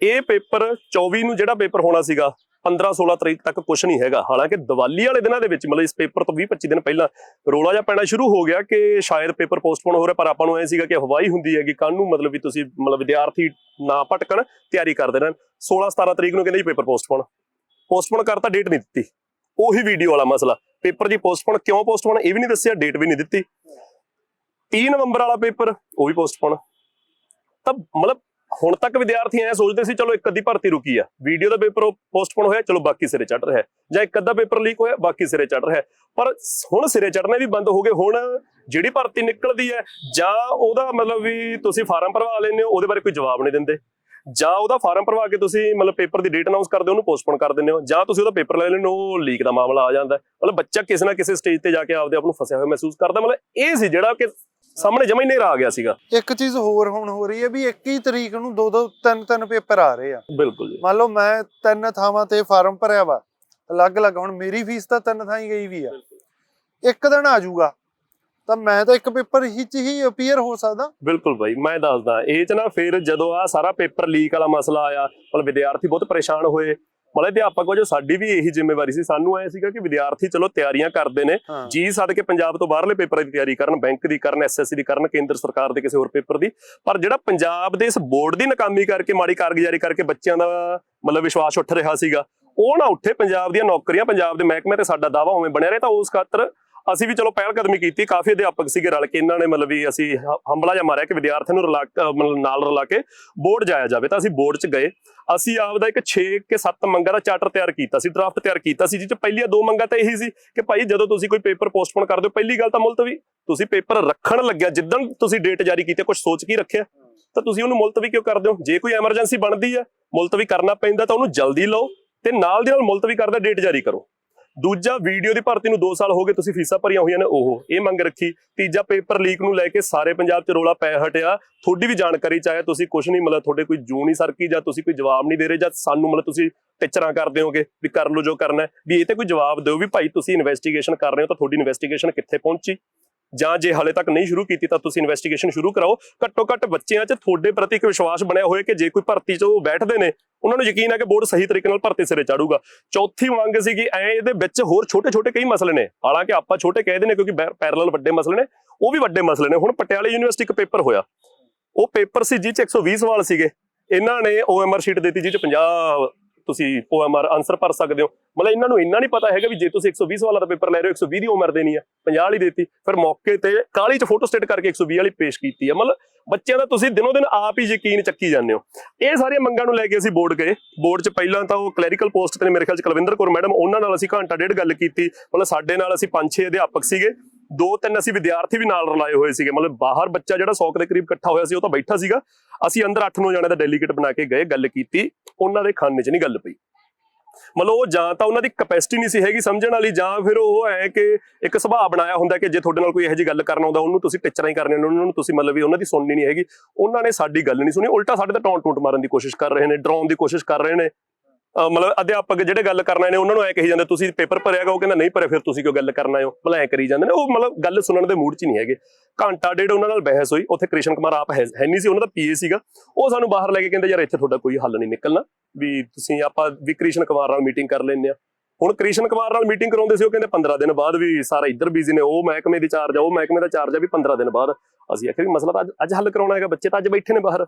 ਇਹ ਪੇਪਰ 24 ਨੂੰ ਜਿਹੜਾ ਪੇਪਰ ਹੋਣਾ ਸੀਗਾ 15 16 ਤਰੀਕ ਤੱਕ ਕੁਝ ਨਹੀਂ ਹੈਗਾ। ਹਾਲਾਂਕਿ ਦੀਵਾਲੀ ਵਾਲੇ ਦਿਨਾਂ ਦੇ ਵਿੱਚ, ਮਤਲਬ ਇਸ ਪੇਪਰ ਤੋਂ 20 25 ਦਿਨ ਪਹਿਲਾਂ ਰੋਲਾ ਜਿਹਾ ਪੈਣਾ ਸ਼ੁਰੂ ਹੋ ਗਿਆ ਕਿ ਸ਼ਾਇਦ ਪੇਪਰ ਪੋਸਟਪੋਨ ਹੋ ਰਿਹਾ, ਪਰ ਆਪਾਂ ਨੂੰ ਐ ਸੀਗਾ ਕਿ ਹਵਾਈ ਹੁੰਦੀ ਹੈਗੀ ਕੱਲ ਨੂੰ ਮਤਲਬ ਵੀ ਤੁਸੀਂ ਮਤਲਬ ਵਿਦਿਆਰਥੀ ਨਾ ਭਟਕਣ, ਤਿਆਰੀ ਕਰਦੇ ਰਹਿਣ 16 17 ਤਰੀਕ ਨੂੰ ਕਹਿੰਦੇ ਜੀ ਪੇਪਰ ਪੋਸਟਪੋਨ। ਪੋਸਟਪੋਨ ਕਰਤਾ ਡੇਟ ਨਹੀਂ ਦਿੱਤੀ। ਉਹੀ ਵੀਡੀਓ ਵਾਲਾ ਮਸਲਾ। ਪੇਪਰ ਜੀ ਪੋਸਟਪੋਨ ਕਿਉਂ ਪੋਸਟਪੋਨ? ਇਹ ਵੀ ਨਹੀਂ ਦੱਸਿਆ ਡੇਟ ਵੀ ਨਹੀਂ ਦਿੱਤੀ। 3 ਨਵੰਬਰ ਵਾਲਾ ਪੇਪਰ, ਉਹ ਵੀ ਪੋਸਟਪੋਨ। ਤਾਂ ਮਤਲਬ ਹੁਣ ਤੱਕ ਵਿਦਿਆਰਥੀ ਐ ਸੋਚਦੇ ਸੀ, ਚਲੋ ਇੱਕ ਅੱਧੀ ਭਰਤੀ ਰੁਕੀ ਆ। ਵੀਡੀਓ ਦਾ ਪੇਪਰ ਪੋਸਟਪੋਨ ਹੋਇਆ, ਚਲੋ ਬਾਕੀ ਸਿਰੇ ਚੜ ਰਿਹਾ। ਜਾਂ ਇੱਕ ਅੱਧਾ ਪੇਪਰ ਲੀਕ ਹੋਇਆ, ਬਾਕੀ ਸਿਰੇ ਚੜ ਰਿਹਾ। ਪਰ ਹੁਣ ਸਿਰੇ ਚੜਨੇ ਵੀ ਬੰਦ ਹੋ ਗਏ। ਹੁਣ ਜਿਹੜੀ ਭਰਤੀ ਨਿਕਲਦੀ ਹੈ ਜਾਂ ਉਹਦਾ ਮਤਲਬ ਵੀ ਤੁਸੀਂ ਫਾਰਮ ਭਰਵਾ ਲੈਂਦੇ ਹੋ, ਉਹਦੇ ਬਾਰੇ ਕੋਈ ਜਵਾਬ ਨਹੀਂ ਦਿੰਦੇ। ਜਾਂ ਉਹਦਾ ਫਾਰਮ ਭਰਵਾ ਕੇ ਤੁਸੀਂ ਮਤਲਬ ਪੇਪਰ ਦੀ ਡੇਟ ਅਨਾਉਂਸ ਕਰਦੇ ਹੋ, ਉਹਨੂੰ ਪੋਸਟਪੋਨ ਕਰ ਦਿੰਦੇ ਹੋ। ਜਾਂ ਤੁਸੀਂ ਉਹਦਾ ਪੇਪਰ ਲੈ ਲੈਂਦੇ ਹੋ, ਉਹ ਲੀਕ ਦਾ ਮਾਮਲਾ ਆ ਜਾਂਦਾ। ਮਤਲਬ ਬੱਚਾ ਕਿਸੇ ਨਾ ਕਿਸੇ ਸਟੇਜ ਤੇ ਜਾ ਕੇ ਆਪਦੇ ਆਪ ਨੂੰ ਫਸਿਆ ਹੋਇਆ ਮਹਿਸੂਸ ਕਰਦਾ। ਮਤਲਬ ਇਹ ਸੀ ਜਿਹੜਾ ਕਿ ਸਾਹਮਣੇ ਜਮਾ ਹੀ ਨੇਰਾ ਆ ਗਿਆ ਸੀਗਾ।
ਇੱਕ ਚੀਜ਼ ਹੋਰ ਹੁਣ ਹੋ ਰਹੀ ਹੈ ਵੀ 21 ਤਰੀਕ ਨੂੰ ਦੋ ਦੋ ਤਿੰਨ ਤਿੰਨ ਪੇਪਰ ਆ ਰਹੇ ਆ।
ਬਿਲਕੁਲ ਜੀ।
ਮੰਨ ਲਓ ਮੈਂ ਤਿੰਨ ਥਾਵਾਂ ਤੇ ਫਾਰਮ ਭਰਿਆ ਵਾ ਅਲੱਗ-ਅਲੱਗ ਹੁਣ ਮੇਰੀ ਫੀਸ ਤਾਂ ਤਿੰਨ ਥਾਂ ਹੀ ਗਈ ਵੀ ਆ। ਇੱਕ ਦਿਨ ਆ ਜਾਊਗਾ ਤਾਂ ਮੈਂ ਤਾਂ ਇੱਕ ਪੇਪਰ ਹੀ ਚ ਹੀ ਅਪੀਅਰ ਹੋ ਸਕਦਾ।
ਬਿਲਕੁਲ ਭਾਈ ਮੈਂ ਦੱਸਦਾ ਇਹ ਚ ਨਾ ਫਿਰ ਜਦੋਂ ਆ ਸਾਰਾ ਪੇਪਰ ਲੀਕ ਵਾਲਾ ਮਸਲਾ ਆਇਆ ਮਤਲਬ ਵਿਦਿਆਰਥੀ ਬਹੁਤ ਪਰੇਸ਼ਾਨ ਹੋਏ ਮਤਲਬ ਅਧਿਆਪਕ ਵਜੋਂ ਸਾਡੀ ਵੀ ਇਹੀ ਜ਼ਿੰਮੇਵਾਰੀ ਸੀ ਸਾਨੂੰ ਐ ਸੀਗਾ ਕਿ ਵਿਦਿਆਰਥੀ ਚਲੋ ਤਿਆਰੀਆਂ ਕਰਦੇ ਨੇ। ਜੀ ਸੱਦ ਕੇ ਪੰਜਾਬ ਤੋਂ ਬਾਹਰਲੇ ਪੇਪਰਾਂ ਦੀ ਤਿਆਰੀ ਕਰਨ ਬੈਂਕ ਦੀ ਕਰਨ ਐਸਐਸਸੀ ਦੀ ਕਰਨ ਕੇਂਦਰ ਸਰਕਾਰ ਦੇ ਕਿਸੇ ਹੋਰ ਪੇਪਰ ਦੀ। ਪਰ ਜਿਹੜਾ ਪੰਜਾਬ ਦੇ ਇਸ ਬੋਰਡ ਦੀ ਨਾਕਾਮੀ ਕਰਕੇ ਮਾੜੀ ਕਾਰਗੁਜ਼ਾਰੀ ਕਰਕੇ ਬੱਚਿਆਂ ਦਾ ਮਤਲਬ ਵਿਸ਼ਵਾਸ ਉੱਠ ਰਿਹਾ ਸੀਗਾ ਉਹ ਨਾ ਉੱਠੇ ਪੰਜਾਬ ਦੀਆਂ ਨੌਕਰੀਆਂ ਪੰਜਾਬ ਦੇ ਮਹਿਕਮੇ ਤੇ ਸਾਡਾ ਦਾਵਾ ਉਵੇਂ ਬਣਿਆ ਰਹੇ ਤਾਂ ਉਸ ਖਾਤਰ ਅਸੀਂ ਵੀ ਚਲੋ ਪਹਿਲ ਕਦਮੀ ਕੀਤੀ, ਕਾਫੀ ਅਧਿਆਪਕ ਸੀਗੇ ਰਲ ਕੇ, ਇਹਨਾਂ ਨੇ ਮਤਲਬ ਵੀ ਅਸੀਂ ਹ- ਹੰਬਲਾ ਜਿਹਾ ਮਾਰਿਆ ਕਿ ਵਿਦਿਆਰਥੀਆਂ ਨੂੰ ਰਲਾ ਮਤਲਬ ਨਾਲ ਰਲਾ ਕੇ ਬੋਰਡ ਜਾਇਆ ਜਾਵੇ, ਤਾਂ ਅਸੀਂ ਬੋਰਡ 'ਚ ਗਏ। ਅਸੀਂ ਆਪਦਾ ਇੱਕ 6 ਕਿ 7 ਮੰਗਾਂ ਦਾ ਚਾਰਟਰ ਤਿਆਰ ਕੀਤਾ ਸੀ, ਡਰਾਫਟ ਤਿਆਰ ਕੀਤਾ ਸੀ, ਜਿਹ 'ਚ ਪਹਿਲੀਆਂ ਦੋ ਮੰਗਾਂ ਤਾਂ ਇਹੀ ਸੀ ਕਿ ਭਾਈ ਜਦੋਂ ਤੁਸੀਂ ਕੋਈ ਪੇਪਰ ਪੋਸਟਪੋਨ ਕਰਦੇ ਹੋ, ਪਹਿਲੀ ਗੱਲ ਤਾਂ ਮੁਲਤਵੀ, ਤੁਸੀਂ ਪੇਪਰ ਰੱਖਣ ਲੱਗਿਆ, ਜਿੱਦਣ ਤੁਸੀਂ ਡੇਟ ਜਾਰੀ ਕੀਤੀ ਕੁਝ ਸੋਚ ਕੇ ਰੱਖਿਆ? ਤਾਂ ਤੁਸੀਂ ਉਹਨੂੰ ਮੁਲਤਵੀ ਕਿਉਂ ਕਰਦੇ ਹੋ? ਜੇ ਕੋਈ ਐਮਰਜੈਂਸੀ ਬਣਦੀ ਹੈ, ਮੁਲਤਵੀ ਕਰਨਾ ਪੈਂਦਾ ਤਾਂ ਉਹਨੂੰ ਜਲਦੀ ਲਓ ਤੇ ਨਾਲ ਦੀ ਨਾਲ ਮੁਲਤਵੀ ਕਰਦਾ, ਡੇਟ ਜਾਰੀ ਕਰੋ। ਦੂਜਾ ਵੀਡੀਓ ਦੀ ਭਰਤੀ ਨੂੰ 2 ਸਾਲ ਹੋ ਗਏ, ਤੁਸੀਂ ਫੀਸਾਂ ਭਰੀਆਂ ਹੋਈਆਂ ਨੇ ਉਹ ਇਹ ਮੰਗ ਰੱਖੀ। ਤੀਜਾ ਪੇਪਰ ਲੀਕ ਨੂੰ ਲੈ ਕੇ ਸਾਰੇ ਪੰਜਾਬ 'ਚ ਰੋਲਾ ਪੈ ਹਟਿਆ। ਤੁਹਾਡੀ ਵੀ ਜਾਣਕਾਰੀ ਚਾਹੇ ਤੁਸੀਂ ਕੁਝ ਨਹੀਂ ਮਤਲਬ ਤੁਹਾਡੇ ਕੋਈ ਜੂ ਨਹੀਂ ਸਰਕੀ, ਜਾਂ ਤੁਸੀਂ ਕੋਈ ਜਵਾਬ ਨਹੀਂ ਦੇ ਰਹੇ, ਜਾਂ ਸਾਨੂੰ ਮਤਲਬ ਤੁਸੀਂ ਟਿਚਰਾਂ ਕਰਦੇ ਹੋਗੇ ਵੀ ਕਰ ਲਓ ਜੋ ਕਰਨਾ ਵੀ ਇਹ ਤੇ ਕੋਈ ਜਵਾਬ ਦਿਓ ਵੀ ਭਾਈ ਤੁਸੀਂ ਇਨਵੈਸਟੀਗੇਸ਼ਨ ਕਰ ਰਹੇ ਹੋ, ਤਾਂ ਤੁਹਾਡੀ ਇਨਵੈਸਟੀਗੇਸ਼ਨ ਕਿੱਥੇ ਪਹੁੰਚੀ? ਜਾਂ ਜੇ ਹਾਲੇ ਤੱਕ ਨਹੀਂ ਸ਼ੁਰੂ ਕੀਤੀ ਤਾਂ ਤੁਸੀਂ ਇਨਵੈਸਟੀਗੇਸ਼ਨ ਸ਼ੁਰੂ ਕਰਾਓ। ਘੱਟੋ ਘੱਟ ਬੱਚਿਆਂ 'ਚ ਤੁਹਾਡੇ ਪ੍ਰਤੀ ਇੱਕ ਵਿਸ਼ਵਾਸ ਬਣਿਆ ਹੋਏ ਕਿ ਜੇ ਕੋਈ ਭਰਤੀ 'ਚ ਉਹ ਬੈਠਦੇ ਨੇ, ਉਹਨਾਂ ਨੂੰ ਯਕੀਨ ਹੈ ਕਿ ਬੋਰਡ ਸਹੀ ਤਰੀਕੇ ਨਾਲ ਭਰਤੀ ਸਿਰੇ ਚਾੜੂਗਾ। ਚੌਥੀ ਮੰਗ ਸੀਗੀ ਐ ਇਹਦੇ ਵਿੱਚ ਹੋਰ ਛੋਟੇ ਛੋਟੇ ਕਈ ਮਸਲੇ ਨੇ। ਹਾਲਾਂਕਿ ਆਪਾਂ ਛੋਟੇ ਕਹਿੰਦੇ ਨੇ ਕਿਉਂਕਿ ਪੈਰਲਲ ਵੱਡੇ ਮਸਲੇ ਨੇ, ਉਹ ਵੀ ਵੱਡੇ ਮਸਲੇ ਨੇ। ਹੁਣ ਪਟਿਆਲੇ ਯੂਨੀਵਰਸਿਟੀ ਇੱਕ ਪੇਪਰ ਹੋਇਆ। ਉਹ ਪੇਪਰ ਸੀ ਜਿਹ 'ਚ 120 ਸਵਾਲ ਸੀਗੇ। ਇਹਨਾਂ ਨੇ ਓਐਮਆਰ ਸ਼ੀਟ ਦਿੱਤੀ ਜਿਹ 'ਚ 50 ਤੁਸੀਂ ਓਐਮਆਰ ਆਨਸਰ ਭਰ ਸਕਦੇ ਹੋ। ਮਤਲਬ ਇਹਨਾਂ ਨੂੰ ਇੰਨਾ ਨਹੀਂ ਪਤਾ ਹੈਗਾ ਵੀ ਜੇ ਤੁਸੀਂ 120 ਸਵਾਲਾਂ ਦਾ ਪੇਪਰ ਲੈ ਰਹੇ ਹੋ 120 ਦੀ ਉਮਰ ਦੇਣੀ ਹੈ 50 ਵਾਲੀ ਦੇਤੀ, ਫਿਰ ਮੌਕੇ ਤੇ ਕਾਲੀ 'ਚ ਫੋਟੋ ਸਟੇਟ ਕਰਕੇ 120 ਵਾਲੀ ਪੇਸ਼ ਕੀਤੀ ਹੈ ਮਤਲਬ ਬੱਚਿਆਂ ਦਾ ਤੁਸੀਂ ਦਿਨੋ ਦਿਨ ਆਪ ਹੀ ਯਕੀਨ ਚੱਕੀ ਜਾਂਦੇ ਹੋ। ਇਹ ਸਾਰੀਆਂ ਮੰਗਾਂ ਨੂੰ ਲੈ ਕੇ ਅਸੀਂ ਬੋਰਡ ਗਏ। ਬੋਰਡ 'ਚ ਪਹਿਲਾਂ ਤਾਂ ਉਹ ਕਲੈਰੀਕਲ ਪੋਸਟ ਤੇ ਮੇਰੇ ਖਿਆਲ 'ਚ ਕੁਲਵਿੰਦਰ ਕੌਰ ਮੈਡਮ, ਉਹਨਾਂ ਨਾਲ ਅਸੀਂ ਘੰਟਾ ਡੇਢ ਗੱਲ ਕੀਤੀ। ਮਤਲਬ ਸਾਡੇ ਨਾਲ ਅਸੀਂ ਪੰਜ ਛੇ ਅਧਿਆਪਕ ਸੀਗੇ। ਦੋ ਤਿੰਨ ਅਸੀਂ ਵਿਦਿਆਰਥੀ ਵੀ ਨਾਲ ਰਲਾਏ ਹੋਏ ਸੀਗੇ। ਮਤਲਬ ਬਾਹਰ ਬੱਚਾ ਜਿਹੜਾ 100 ਦੇ ਕਰੀਬ ਇਕੱਠਾ ਹੋਇਆ ਸੀ, ਉਹ ਤਾਂ ਬੈਠਾ ਸੀਗਾ। ਅਸੀਂ ਅੰਦਰ 8-9 ਜਣੇ ਦਾ ਡੈਲੀਗੇਟ ਬਣਾ ਕੇ ਗਏ, ਗੱਲ ਕੀਤੀ। ਉਹਨਾਂ ਦੇ ਖਾਨੇ 'ਚ ਨਹੀਂ ਗੱਲ ਪਈ। ਮਤਲਬ ਉਹ ਜਾਂ ਤਾਂ ਉਹਨਾਂ ਦੀ ਕਪੈਸਿਟੀ ਨਹੀਂ ਸੀ ਹੈਗੀ ਸਮਝਣ ਵਾਲੀ, ਜਾਂ ਫਿਰ ਉਹ ਐ ਕਿ ਇੱਕ ਸੁਭਾਅ ਬਣਾਇਆ ਹੁੰਦਾ ਕਿ ਜੇ ਤੁਹਾਡੇ ਨਾਲ ਕੋਈ ਇਹੋ ਜਿਹੀ ਗੱਲ ਕਰਨ ਆਉਂਦਾ, ਉਹਨੂੰ ਤੁਸੀਂ ਟਿਚਰਾਂ ਹੀ ਕਰਨੇ ਨੇ, ਉਹਨਾਂ ਨੂੰ ਤੁਸੀਂ ਮਤਲਬ ਵੀ ਉਹਨਾਂ ਦੀ ਸੁਣਨੀ ਨਹੀਂ ਹੈਗੀ। ਉਹਨਾਂ ਨੇ ਸਾਡੀ ਗੱਲ ਨਹੀਂ ਸੁਣੀ, ਉਲਟਾ ਸਾਡੇ ਤੇ ਟੌਂਟ ਟੂਟ ਮਾਰਨ ਦੀ ਕੋਸ਼ਿਸ਼ ਕਰ ਰਹੇ ਨੇ, ਡਰਾਉਣ ਦੀ ਕੋਸ਼ਿਸ਼ ਕਰ ਰਹੇ ਨੇ। ਮਤਲਬ ਅਧਿਆਪਕ ਜਿਹੜੇ ਗੱਲ ਕਰਨਾ ਨੇ, ਉਹਨਾਂ ਨੂੰ ਐ ਕਹੀ ਜਾਂਦੇ, ਤੁਸੀਂ ਪੇਪਰ ਭਰਿਆਗਾ ਉਹ ਕਹਿੰਦਾ, ਨਹੀਂ ਭਰਿਆ ਫਿਰ ਤੁਸੀਂ ਕਿਉਂ ਗੱਲ ਕਰਨਾ ਹੋ? ਮਤਲਬ ਐ ਕਰੀ ਜਾਂਦੇ ਨੇ, ਉਹ ਮਤਲਬ ਗੱਲ ਸੁਣਨ ਦੇ ਮੂਡ 'ਚ ਨਹੀਂ ਹੈਗੇ। ਘੰਟਾ ਡੇਢ ਉਹਨਾਂ ਨਾਲ ਬਹਿਸ ਹੋਈ, ਉੱਥੇ ਕ੍ਰਿਸ਼ਨ ਕੁਮਾਰ ਆਪ ਹੈ ਨਹੀਂ ਸੀ, ਉਹਨਾਂ ਦਾ ਪੀਏ ਸੀਗਾ। ਉਹ ਸਾਨੂੰ ਬਾਹਰ ਲੈ ਕੇ ਕਹਿੰਦੇ, ਯਾਰ, ਇੱਥੇ ਤੁਹਾਡਾ ਕੋਈ ਹੱਲ ਨਹੀਂ ਨਿਕਲਣਾ, ਵੀ ਤੁਸੀਂ ਆਪਾਂ, ਵੀ ਕ੍ਰਿਸ਼ਨ ਕੁਮਾਰ ਨਾਲ ਮੀਟਿੰਗ ਕਰ ਲੈਂਦੇ ਆ ਹੁਣ ਕ੍ਰਿਸ਼ਨ ਕੁਮਾਰ ਨਾਲ ਮੀਟਿੰਗ ਕਰਾਉਂਦੇ ਸੀ, ਉਹ ਕਹਿੰਦੇ 15 ਦਿਨ ਬਾਅਦ ਵੀ ਸਾਰਾ ਇੱਧਰ ਬਿਜ਼ੀ ਨੇ, ਉਹ ਮਹਿਕਮੇ ਦੀ ਚਾਰਜ ਆ, ਉਹ ਮਹਿਕਮੇ ਦਾ ਚਾਰਜ ਆ ਵੀ 15 ਦਿਨ ਬਾਅਦ। ਅਸੀਂ ਆਖਿਆ ਵੀ ਮਸਲਾ ਤਾਂ ਅੱਜ ਹੱਲ ਕਰਾਉਣਾ ਹੈਗਾ, ਬੱਚੇ ਤਾਂ ਅੱਜ ਬੈਠੇ ਨੇ ਬਾਹਰ।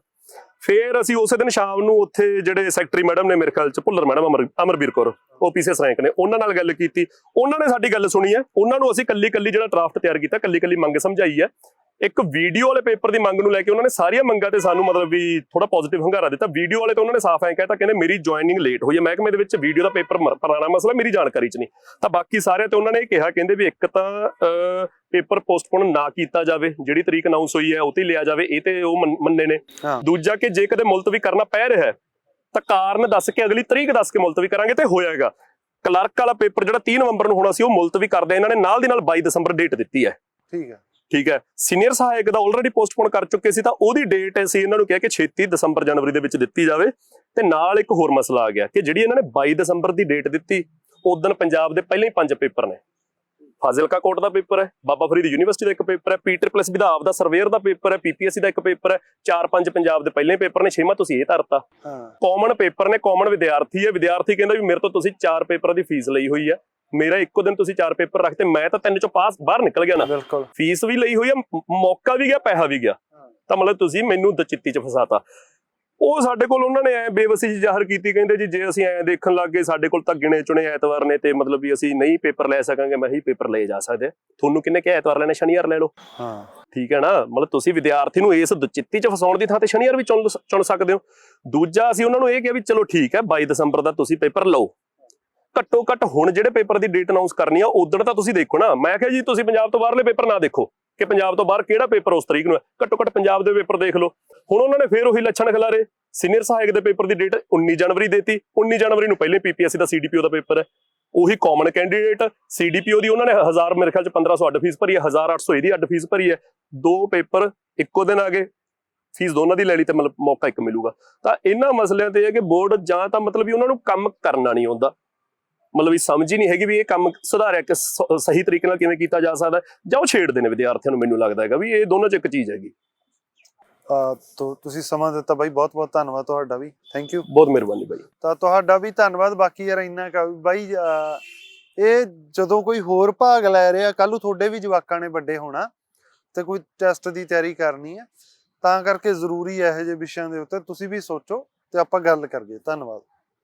ਫੇਰ ਅਸੀਂ ਉਸੇ ਦਿਨ ਸ਼ਾਮ ਨੂੰ ਉੱਥੇ ਜਿਹੜੇ ਸੈਕਟਰੀ ਮੈਡਮ ਨੇ ਮੇਰੇ ਖਿਆਲ ਚ, Bhullar madam Amar Amarveer Kaur OPCS rank ਨੇ, ਉਹਨਾਂ ਨਾਲ ਗੱਲ ਕੀਤੀ। ਉਹਨਾਂ ਨੇ ਸਾਡੀ ਗੱਲ ਸੁਣੀ ਹੈ। ਉਹਨਾਂ ਨੂੰ ਅਸੀਂ ਕੱਲੀ ਕੱਲੀ ਜਿਹੜਾ ਡਰਾਫਟ ਤਿਆਰ ਕੀਤਾ ਕੱਲੀ ਕੱਲੀ ਮੰਗ ਸਮਝਾਈ ਹੈ। ਇੱਕ ਵੀਡੀਓ ਵਾਲੇ ਪੇਪਰ ਦੀ ਮੰਗ ਨੂੰ ਲੈ ਕੇ ਉਹਨਾਂ ਨੇ ਸਾਰੀਆਂ ਮੰਗਾਂ ਤੇ ਸਾਨੂੰ ਮਤਲਬ ਵੀ ਥੋੜਾ ਪੋਜ਼ਿਟਿਵ ਹੰਗਾਰਾ ਦਿੱਤਾ। ਵੀਡੀਓ ਵਾਲੇ ਤਾਂ ਉਹਨਾਂ ਨੇ ਸਾਫ਼ ਐਂ ਕਹਿਤਾ ਕਹਿੰਦੇ ਮੇਰੀ ਜੁਆਇਨਿੰਗ ਲੇਟ ਹੋਈ ਹੈ। ਮਹਿਕਮੇ ਦੇ ਵਿੱਚ ਵੀਡੀਓ ਦਾ ਪੇਪਰ ਪੁਰਾਣਾ ਮਸਲਾ ਮੇਰੀ ਜਾਣਕਾਰੀ 'ਚ ਨਹੀਂ। ਤਾਂ ਬਾਕੀ ਸਾਰਿਆਂ ਤੇ ਉਹਨਾਂ ਨੇ ਇਹ ਕਿਹਾ ਕਹਿੰਦੇ ਵੀ ਇੱਕ ਤਾਂ ਪੇਪਰ ਪੋਸਟਪੋਨ ਨਾ ਕੀਤਾ ਜਾਵੇ ਜਿਹੜੀ ਤਰੀਕ ਅਨਾਉਂਸ ਹੋਈ ਹੈ ਉਹ ਤੇ ਹੀ ਲਿਆ ਜਾਵੇ ਇਹ ਤੇ ਉਹ ਮੰਨ- ਨੇ। ਦੂਜਾ ਕਿ ਜੇ ਕਦੇ ਮੁਲਤਵੀ ਕਰਨਾ ਪੈ ਰਿਹਾ ਹੈ ਤਾਂ ਕਾਰਨ ਦੱਸ ਕੇ ਅਗਲੀ ਤਰੀਕ ਦੱਸ ਕੇ ਮੁਲਤਵੀ ਕਰਾਂਗੇ ਤੇ ਹੋਇਆਗਾ। ਕਲਰਕ ਵਾਲਾ ਪੇਪਰ ਜਿਹੜਾ 30 ਨਵੰਬਰ ਨੂੰ ਹੋਣਾ ਸੀ ਉਹ ਮੁਲਤਵੀ ਕਰਦੇ ਇਹਨਾਂ ਨੇ ਨਾਲ ਦੀ ਨਾਲ 22 ਦਸੰਬਰ ਡੇਟ ਦਿੱਤੀ ਹੈ।
ਠੀਕ ਹੈ।
ਠੀਕ ਹੈ। ਸੀਨੀਅਰ ਸਹਾਇਕ ਦਾ ਆਲਰੇਡੀ ਪੋਸਟਪੋਨ ਕਰ ਚੁੱਕੇ ਸੀ ਤਾਂ ਉਹਦੀ ਡੇਟ ਅਸੀਂ ਇਹਨਾਂ ਨੂੰ ਕਿਹਾ ਕਿ 36 ਦਸੰਬਰ ਜਨਵਰੀ ਦੇ ਵਿੱਚ ਦਿੱਤੀ ਜਾਵੇ ਤੇ ਨਾਲ ਇੱਕ ਹੋਰ ਮਸਲਾ ਆ ਗਿਆ ਕਿ ਜਿਹੜੀ ਇਹਨਾਂ ਨੇ 22 ਦਸੰਬਰ ਦੀ ਡੇਟ ਦਿੱਤੀ ਉਦੋਂ ਪੰਜਾਬ ਦੇ ਪਹਿਲੇ ਹੀ ਪੰਜ ਪੇਪਰ ਨੇ। ਫਾਜ਼ਿਲਕਾ ਕੋਰਟ ਦਾ ਪੇਪਰ ਹੈ ਬਾਬਾ ਫਰੀਦ ਯੂਨੀਵਰਸਿਟੀ ਦਾ ਇੱਕ ਪੇਪਰ ਹੈ ਪੀਟਰ ਪਲੱਸ ਵਿਧਾਵ ਦਾ ਸਰਵੇਅਰ ਦਾ ਪੇਪਰ ਹੈ ਪੀਪੀਐਸਸੀ ਦਾ ਇੱਕ ਪੇਪਰ ਹੈ ਚਾਰ ਪੰਜ ਪੰਜਾਬ ਦੇ ਪਹਿਲੇ ਪੇਪਰ ਨੇ ਛੇਵਾਂ ਤੁਸੀਂ ਇਹ ਧਰਤਾ। ਕਾਮਨ ਪੇਪਰ ਨੇ ਕਾਮਨ ਵਿਦਿਆਰਥੀ ਹੈ ਵਿਦਿਆਰਥੀ ਕਹਿੰਦਾ ਵੀ ਮੇਰੇ ਤੋਂ ਤੁਸੀਂ ਚਾਰ ਪੇਪਰਾਂ ਦੀ ਫੀਸ ਲਈ ਹੋਈ ਹੈ ਮੇਰਾ ਇੱਕੋ ਦਿਨ ਤੁਸੀਂ ਚਾਰ ਪੇਪਰ ਰੱਖਤੇ ਮੈਂ ਤਾਂ ਤਿੰਨ ਚੋਂ ਪਾਸ ਬਾਹਰ ਨਿਕਲ ਗਿਆ ਨਾ।
ਬਿਲਕੁਲ।
ਫੀਸ ਵੀ ਲਈ ਹੋਈ ਹੈ ਮੌਕਾ ਵੀ ਗਿਆ ਪੈਸਾ ਵੀ ਗਿਆ। ਤਾਂ ਮਤਲਬ ਤੁਸੀਂ ਮੈਨੂੰ ਦਚਿੱਤੀ ਚ ਫਸਾਤਾ। ਉਹ ਸਾਡੇ ਕੋਲ ਉਹਨਾਂ ਨੇ ਐ ਬੇਵਸੀ ਜਿਹੀ ਜ਼ਾਹਰ ਕੀਤੀ ਕਹਿੰਦੇ ਜੀ ਜੇ ਅਸੀਂ ਐ ਦੇਖਣ ਲੱਗ ਗਏ ਸਾਡੇ ਕੋਲ ਤਾਂ ਗਿਣੇ ਚੁਣੇ ਐਤਵਾਰ ਨੇ ਤੇ ਮਤਲਬ ਵੀ ਅਸੀਂ ਨਹੀਂ ਪੇਪਰ ਲੈ ਸਕਾਂਗੇ ਮੈਂ ਹੀ ਪੇਪਰ ਲਏ ਜਾ ਸਕਦੇ ਤੁਹਾਨੂੰ ਕਿੰਨੇ ਕਿ ਐਤਵਾਰ ਲੈਣੇ? ਸ਼ਨੀਵਾਰ ਲੈ ਲਓ।
ਹਾਂ।
ਠੀਕ ਹੈ ਨਾ? ਮਤਲਬ ਤੁਸੀਂ ਵਿਦਿਆਰਥੀ ਨੂੰ ਇਸ ਦੁਚਿੱਤੀ ਚ ਫਸਾਉਣ ਦੀ ਥਾਂ ਤੇ ਸ਼ਨੀਵਾਰ ਵੀ ਚੁਣ ਚੁਣ ਸਕਦੇ ਹੋ। ਦੂਜਾ ਅਸੀਂ ਉਹਨਾਂ ਨੂੰ ਇਹ ਕਿਹਾ ਵੀ ਚਲੋ ਠੀਕ ਹੈ 22 ਦਸੰਬਰ ਦਾ ਤੁਸੀਂ ਪੇਪਰ ਲਓ। ਘੱਟੋ ਘੱਟ ਹੁਣ ਜਿਹੜੇ ਪੇਪਰ ਦੀ ਡੇਟ ਅਨਾਉਂਸ ਕਰਨੀ ਆ ਉਦੋਂ ਤਾਂ ਤੁਸੀਂ ਦੇਖੋ ਨਾ। ਮੈਂ ਕਿਹਾ ਜੀ ਤੁਸੀਂ ਪੰਜਾਬ ਤੋਂ ਬਾਹਰਲੇ ਪੇਪਰ ਨਾ ਦੇਖੋ। ਕਿ ਪੰਜਾਬ ਤੋਂ ਬਾਹਰ ਕਿਹੜਾ ਪੇਪਰ ਉਸ ਤਰੀਕ ਨੂੰ ਹੈ? ਘੱਟੋ ਘੱਟ ਪੰਜਾਬ ਦੇ ਪੇਪਰ ਦੇਖ ਲਓ। ਹੁਣ ਉਹਨਾਂ ਨੇ ਫੇਰ ਉਹੀ ਲੱਛਣ ਖਿਲਾਰੇ। ਸੀਨੀਅਰ ਸਹਾਇਕ ਦੇ ਪੇਪਰ ਦੀ ਡੇਟ 19 ਜਨਵਰੀ ਦੇਤੀ। 19 ਜਨਵਰੀ ਨੂੰ ਪਹਿਲੇ ਪੀਪੀਐਸਸੀ ਦਾ ਸੀਡੀਪੀਓ ਦਾ ਪੇਪਰ ਹੈ। ਉਹੀ ਕਾਮਨ ਕੈਂਡੀਡੇਟ ਸੀਡੀਪੀਓ ਦੀ ਉਹਨਾਂ ਨੇ 1000 ਮੇਰੇ ਖਿਆਲ ਚ 1500 ਅੱਡ ਫੀਸ ਭਰੀ ਹੈ 1800 ਇਹਦੀ ਅੱਡ ਫੀਸ ਭਰੀ ਹੈ। ਦੋ ਪੇਪਰ ਇੱਕੋ ਦਿਨ ਆ ਗਏ। ਫੀਸ ਦੋਨਾਂ ਦੀ ਲੈ ਲਈ ਤੇ ਮਤਲਬ ਮੌਕਾ ਇੱਕ ਮਿਲੂਗਾ। ਤਾਂ ਇਹਨਾਂ ਮਸਲਿਆਂ ਤੇ ਹੈ ਕਿ ਬੋਰਡ ਜਾਂ ਤਾਂ ਮਤਲਬ ਵੀ ਉਹਨਾਂ ਨੂੰ ਕੰਮ ਕਰਨਾ ਨਹੀਂ ਆਉਂਦਾ। ਮਤਲਬ ਵੀ ਸਮਝ ਹੀ ਨਹੀਂ ਹੈਗੀ ਵੀ ਇਹ ਕੰਮ ਸੁਧਾਰਿਆ ਕਿ ਸਹੀ ਤਰੀਕੇ ਨਾਲ ਕਿਵੇਂ ਕੀਤਾ ਜਾ ਸਕਦਾ ਜਾਂ ਉਹ ਛੇੜਦੇ ਨੇ ਵਿਦਿਆਰਥੀਆਂ ਨੂੰ ਮੈਨੂੰ ਲੱਗਦਾ ਹੈਗਾ ਵੀ ਇਹ ਦੋਨਾਂ ਚ ਇੱਕ ਚੀਜ਼ ਹੈਗੀ।
ਤੋ ਤੁਸੀਂ ਸਮਾਂ ਦਿੱਤਾ ਬਾਈ ਬਹੁਤ ਬਹੁਤ ਧੰਨਵਾਦ ਤੁਹਾਡਾ ਵੀ। ਥੈਂਕ ਯੂ
ਬਹੁਤ ਮਿਹਰਬਾਨੀ ਬਾਈ।
ਤਾਂ ਤੁਹਾਡਾ ਵੀ ਧੰਨਵਾਦ ਬਾਕੀ ਯਾਰ ਇੰਨਾ ਕਾ ਬਾਈ ਇਹ ਜਦੋਂ ਕੋਈ ਹੋਰ ਭਾਗ ਲੈ ਰਿਹਾ ਕੱਲ ਨੂੰ ਤੁਹਾਡੇ ਵੀ ਜਵਾਕਾਂ ਨੇ ਵੱਡੇ ਹੋਣਾ ਤੇ ਕੋਈ ਟੈਸਟ ਦੀ ਤਿਆਰੀ ਕਰਨੀ ਹੈ ਤਾਂ ਕਰਕੇ ਜ਼ਰੂਰੀ ਹੈ ਇਹੋ ਜਿਹੇ ਵਿਸ਼ਿਆਂ ਦੇ ਉੱਤੇ। ਤੁਸੀਂ ਵੀ ਸੋਚੋ ਤੇ ਆਪਾਂ ਗੱਲ ਕਰੀਏ। ਧੰਨਵਾਦ।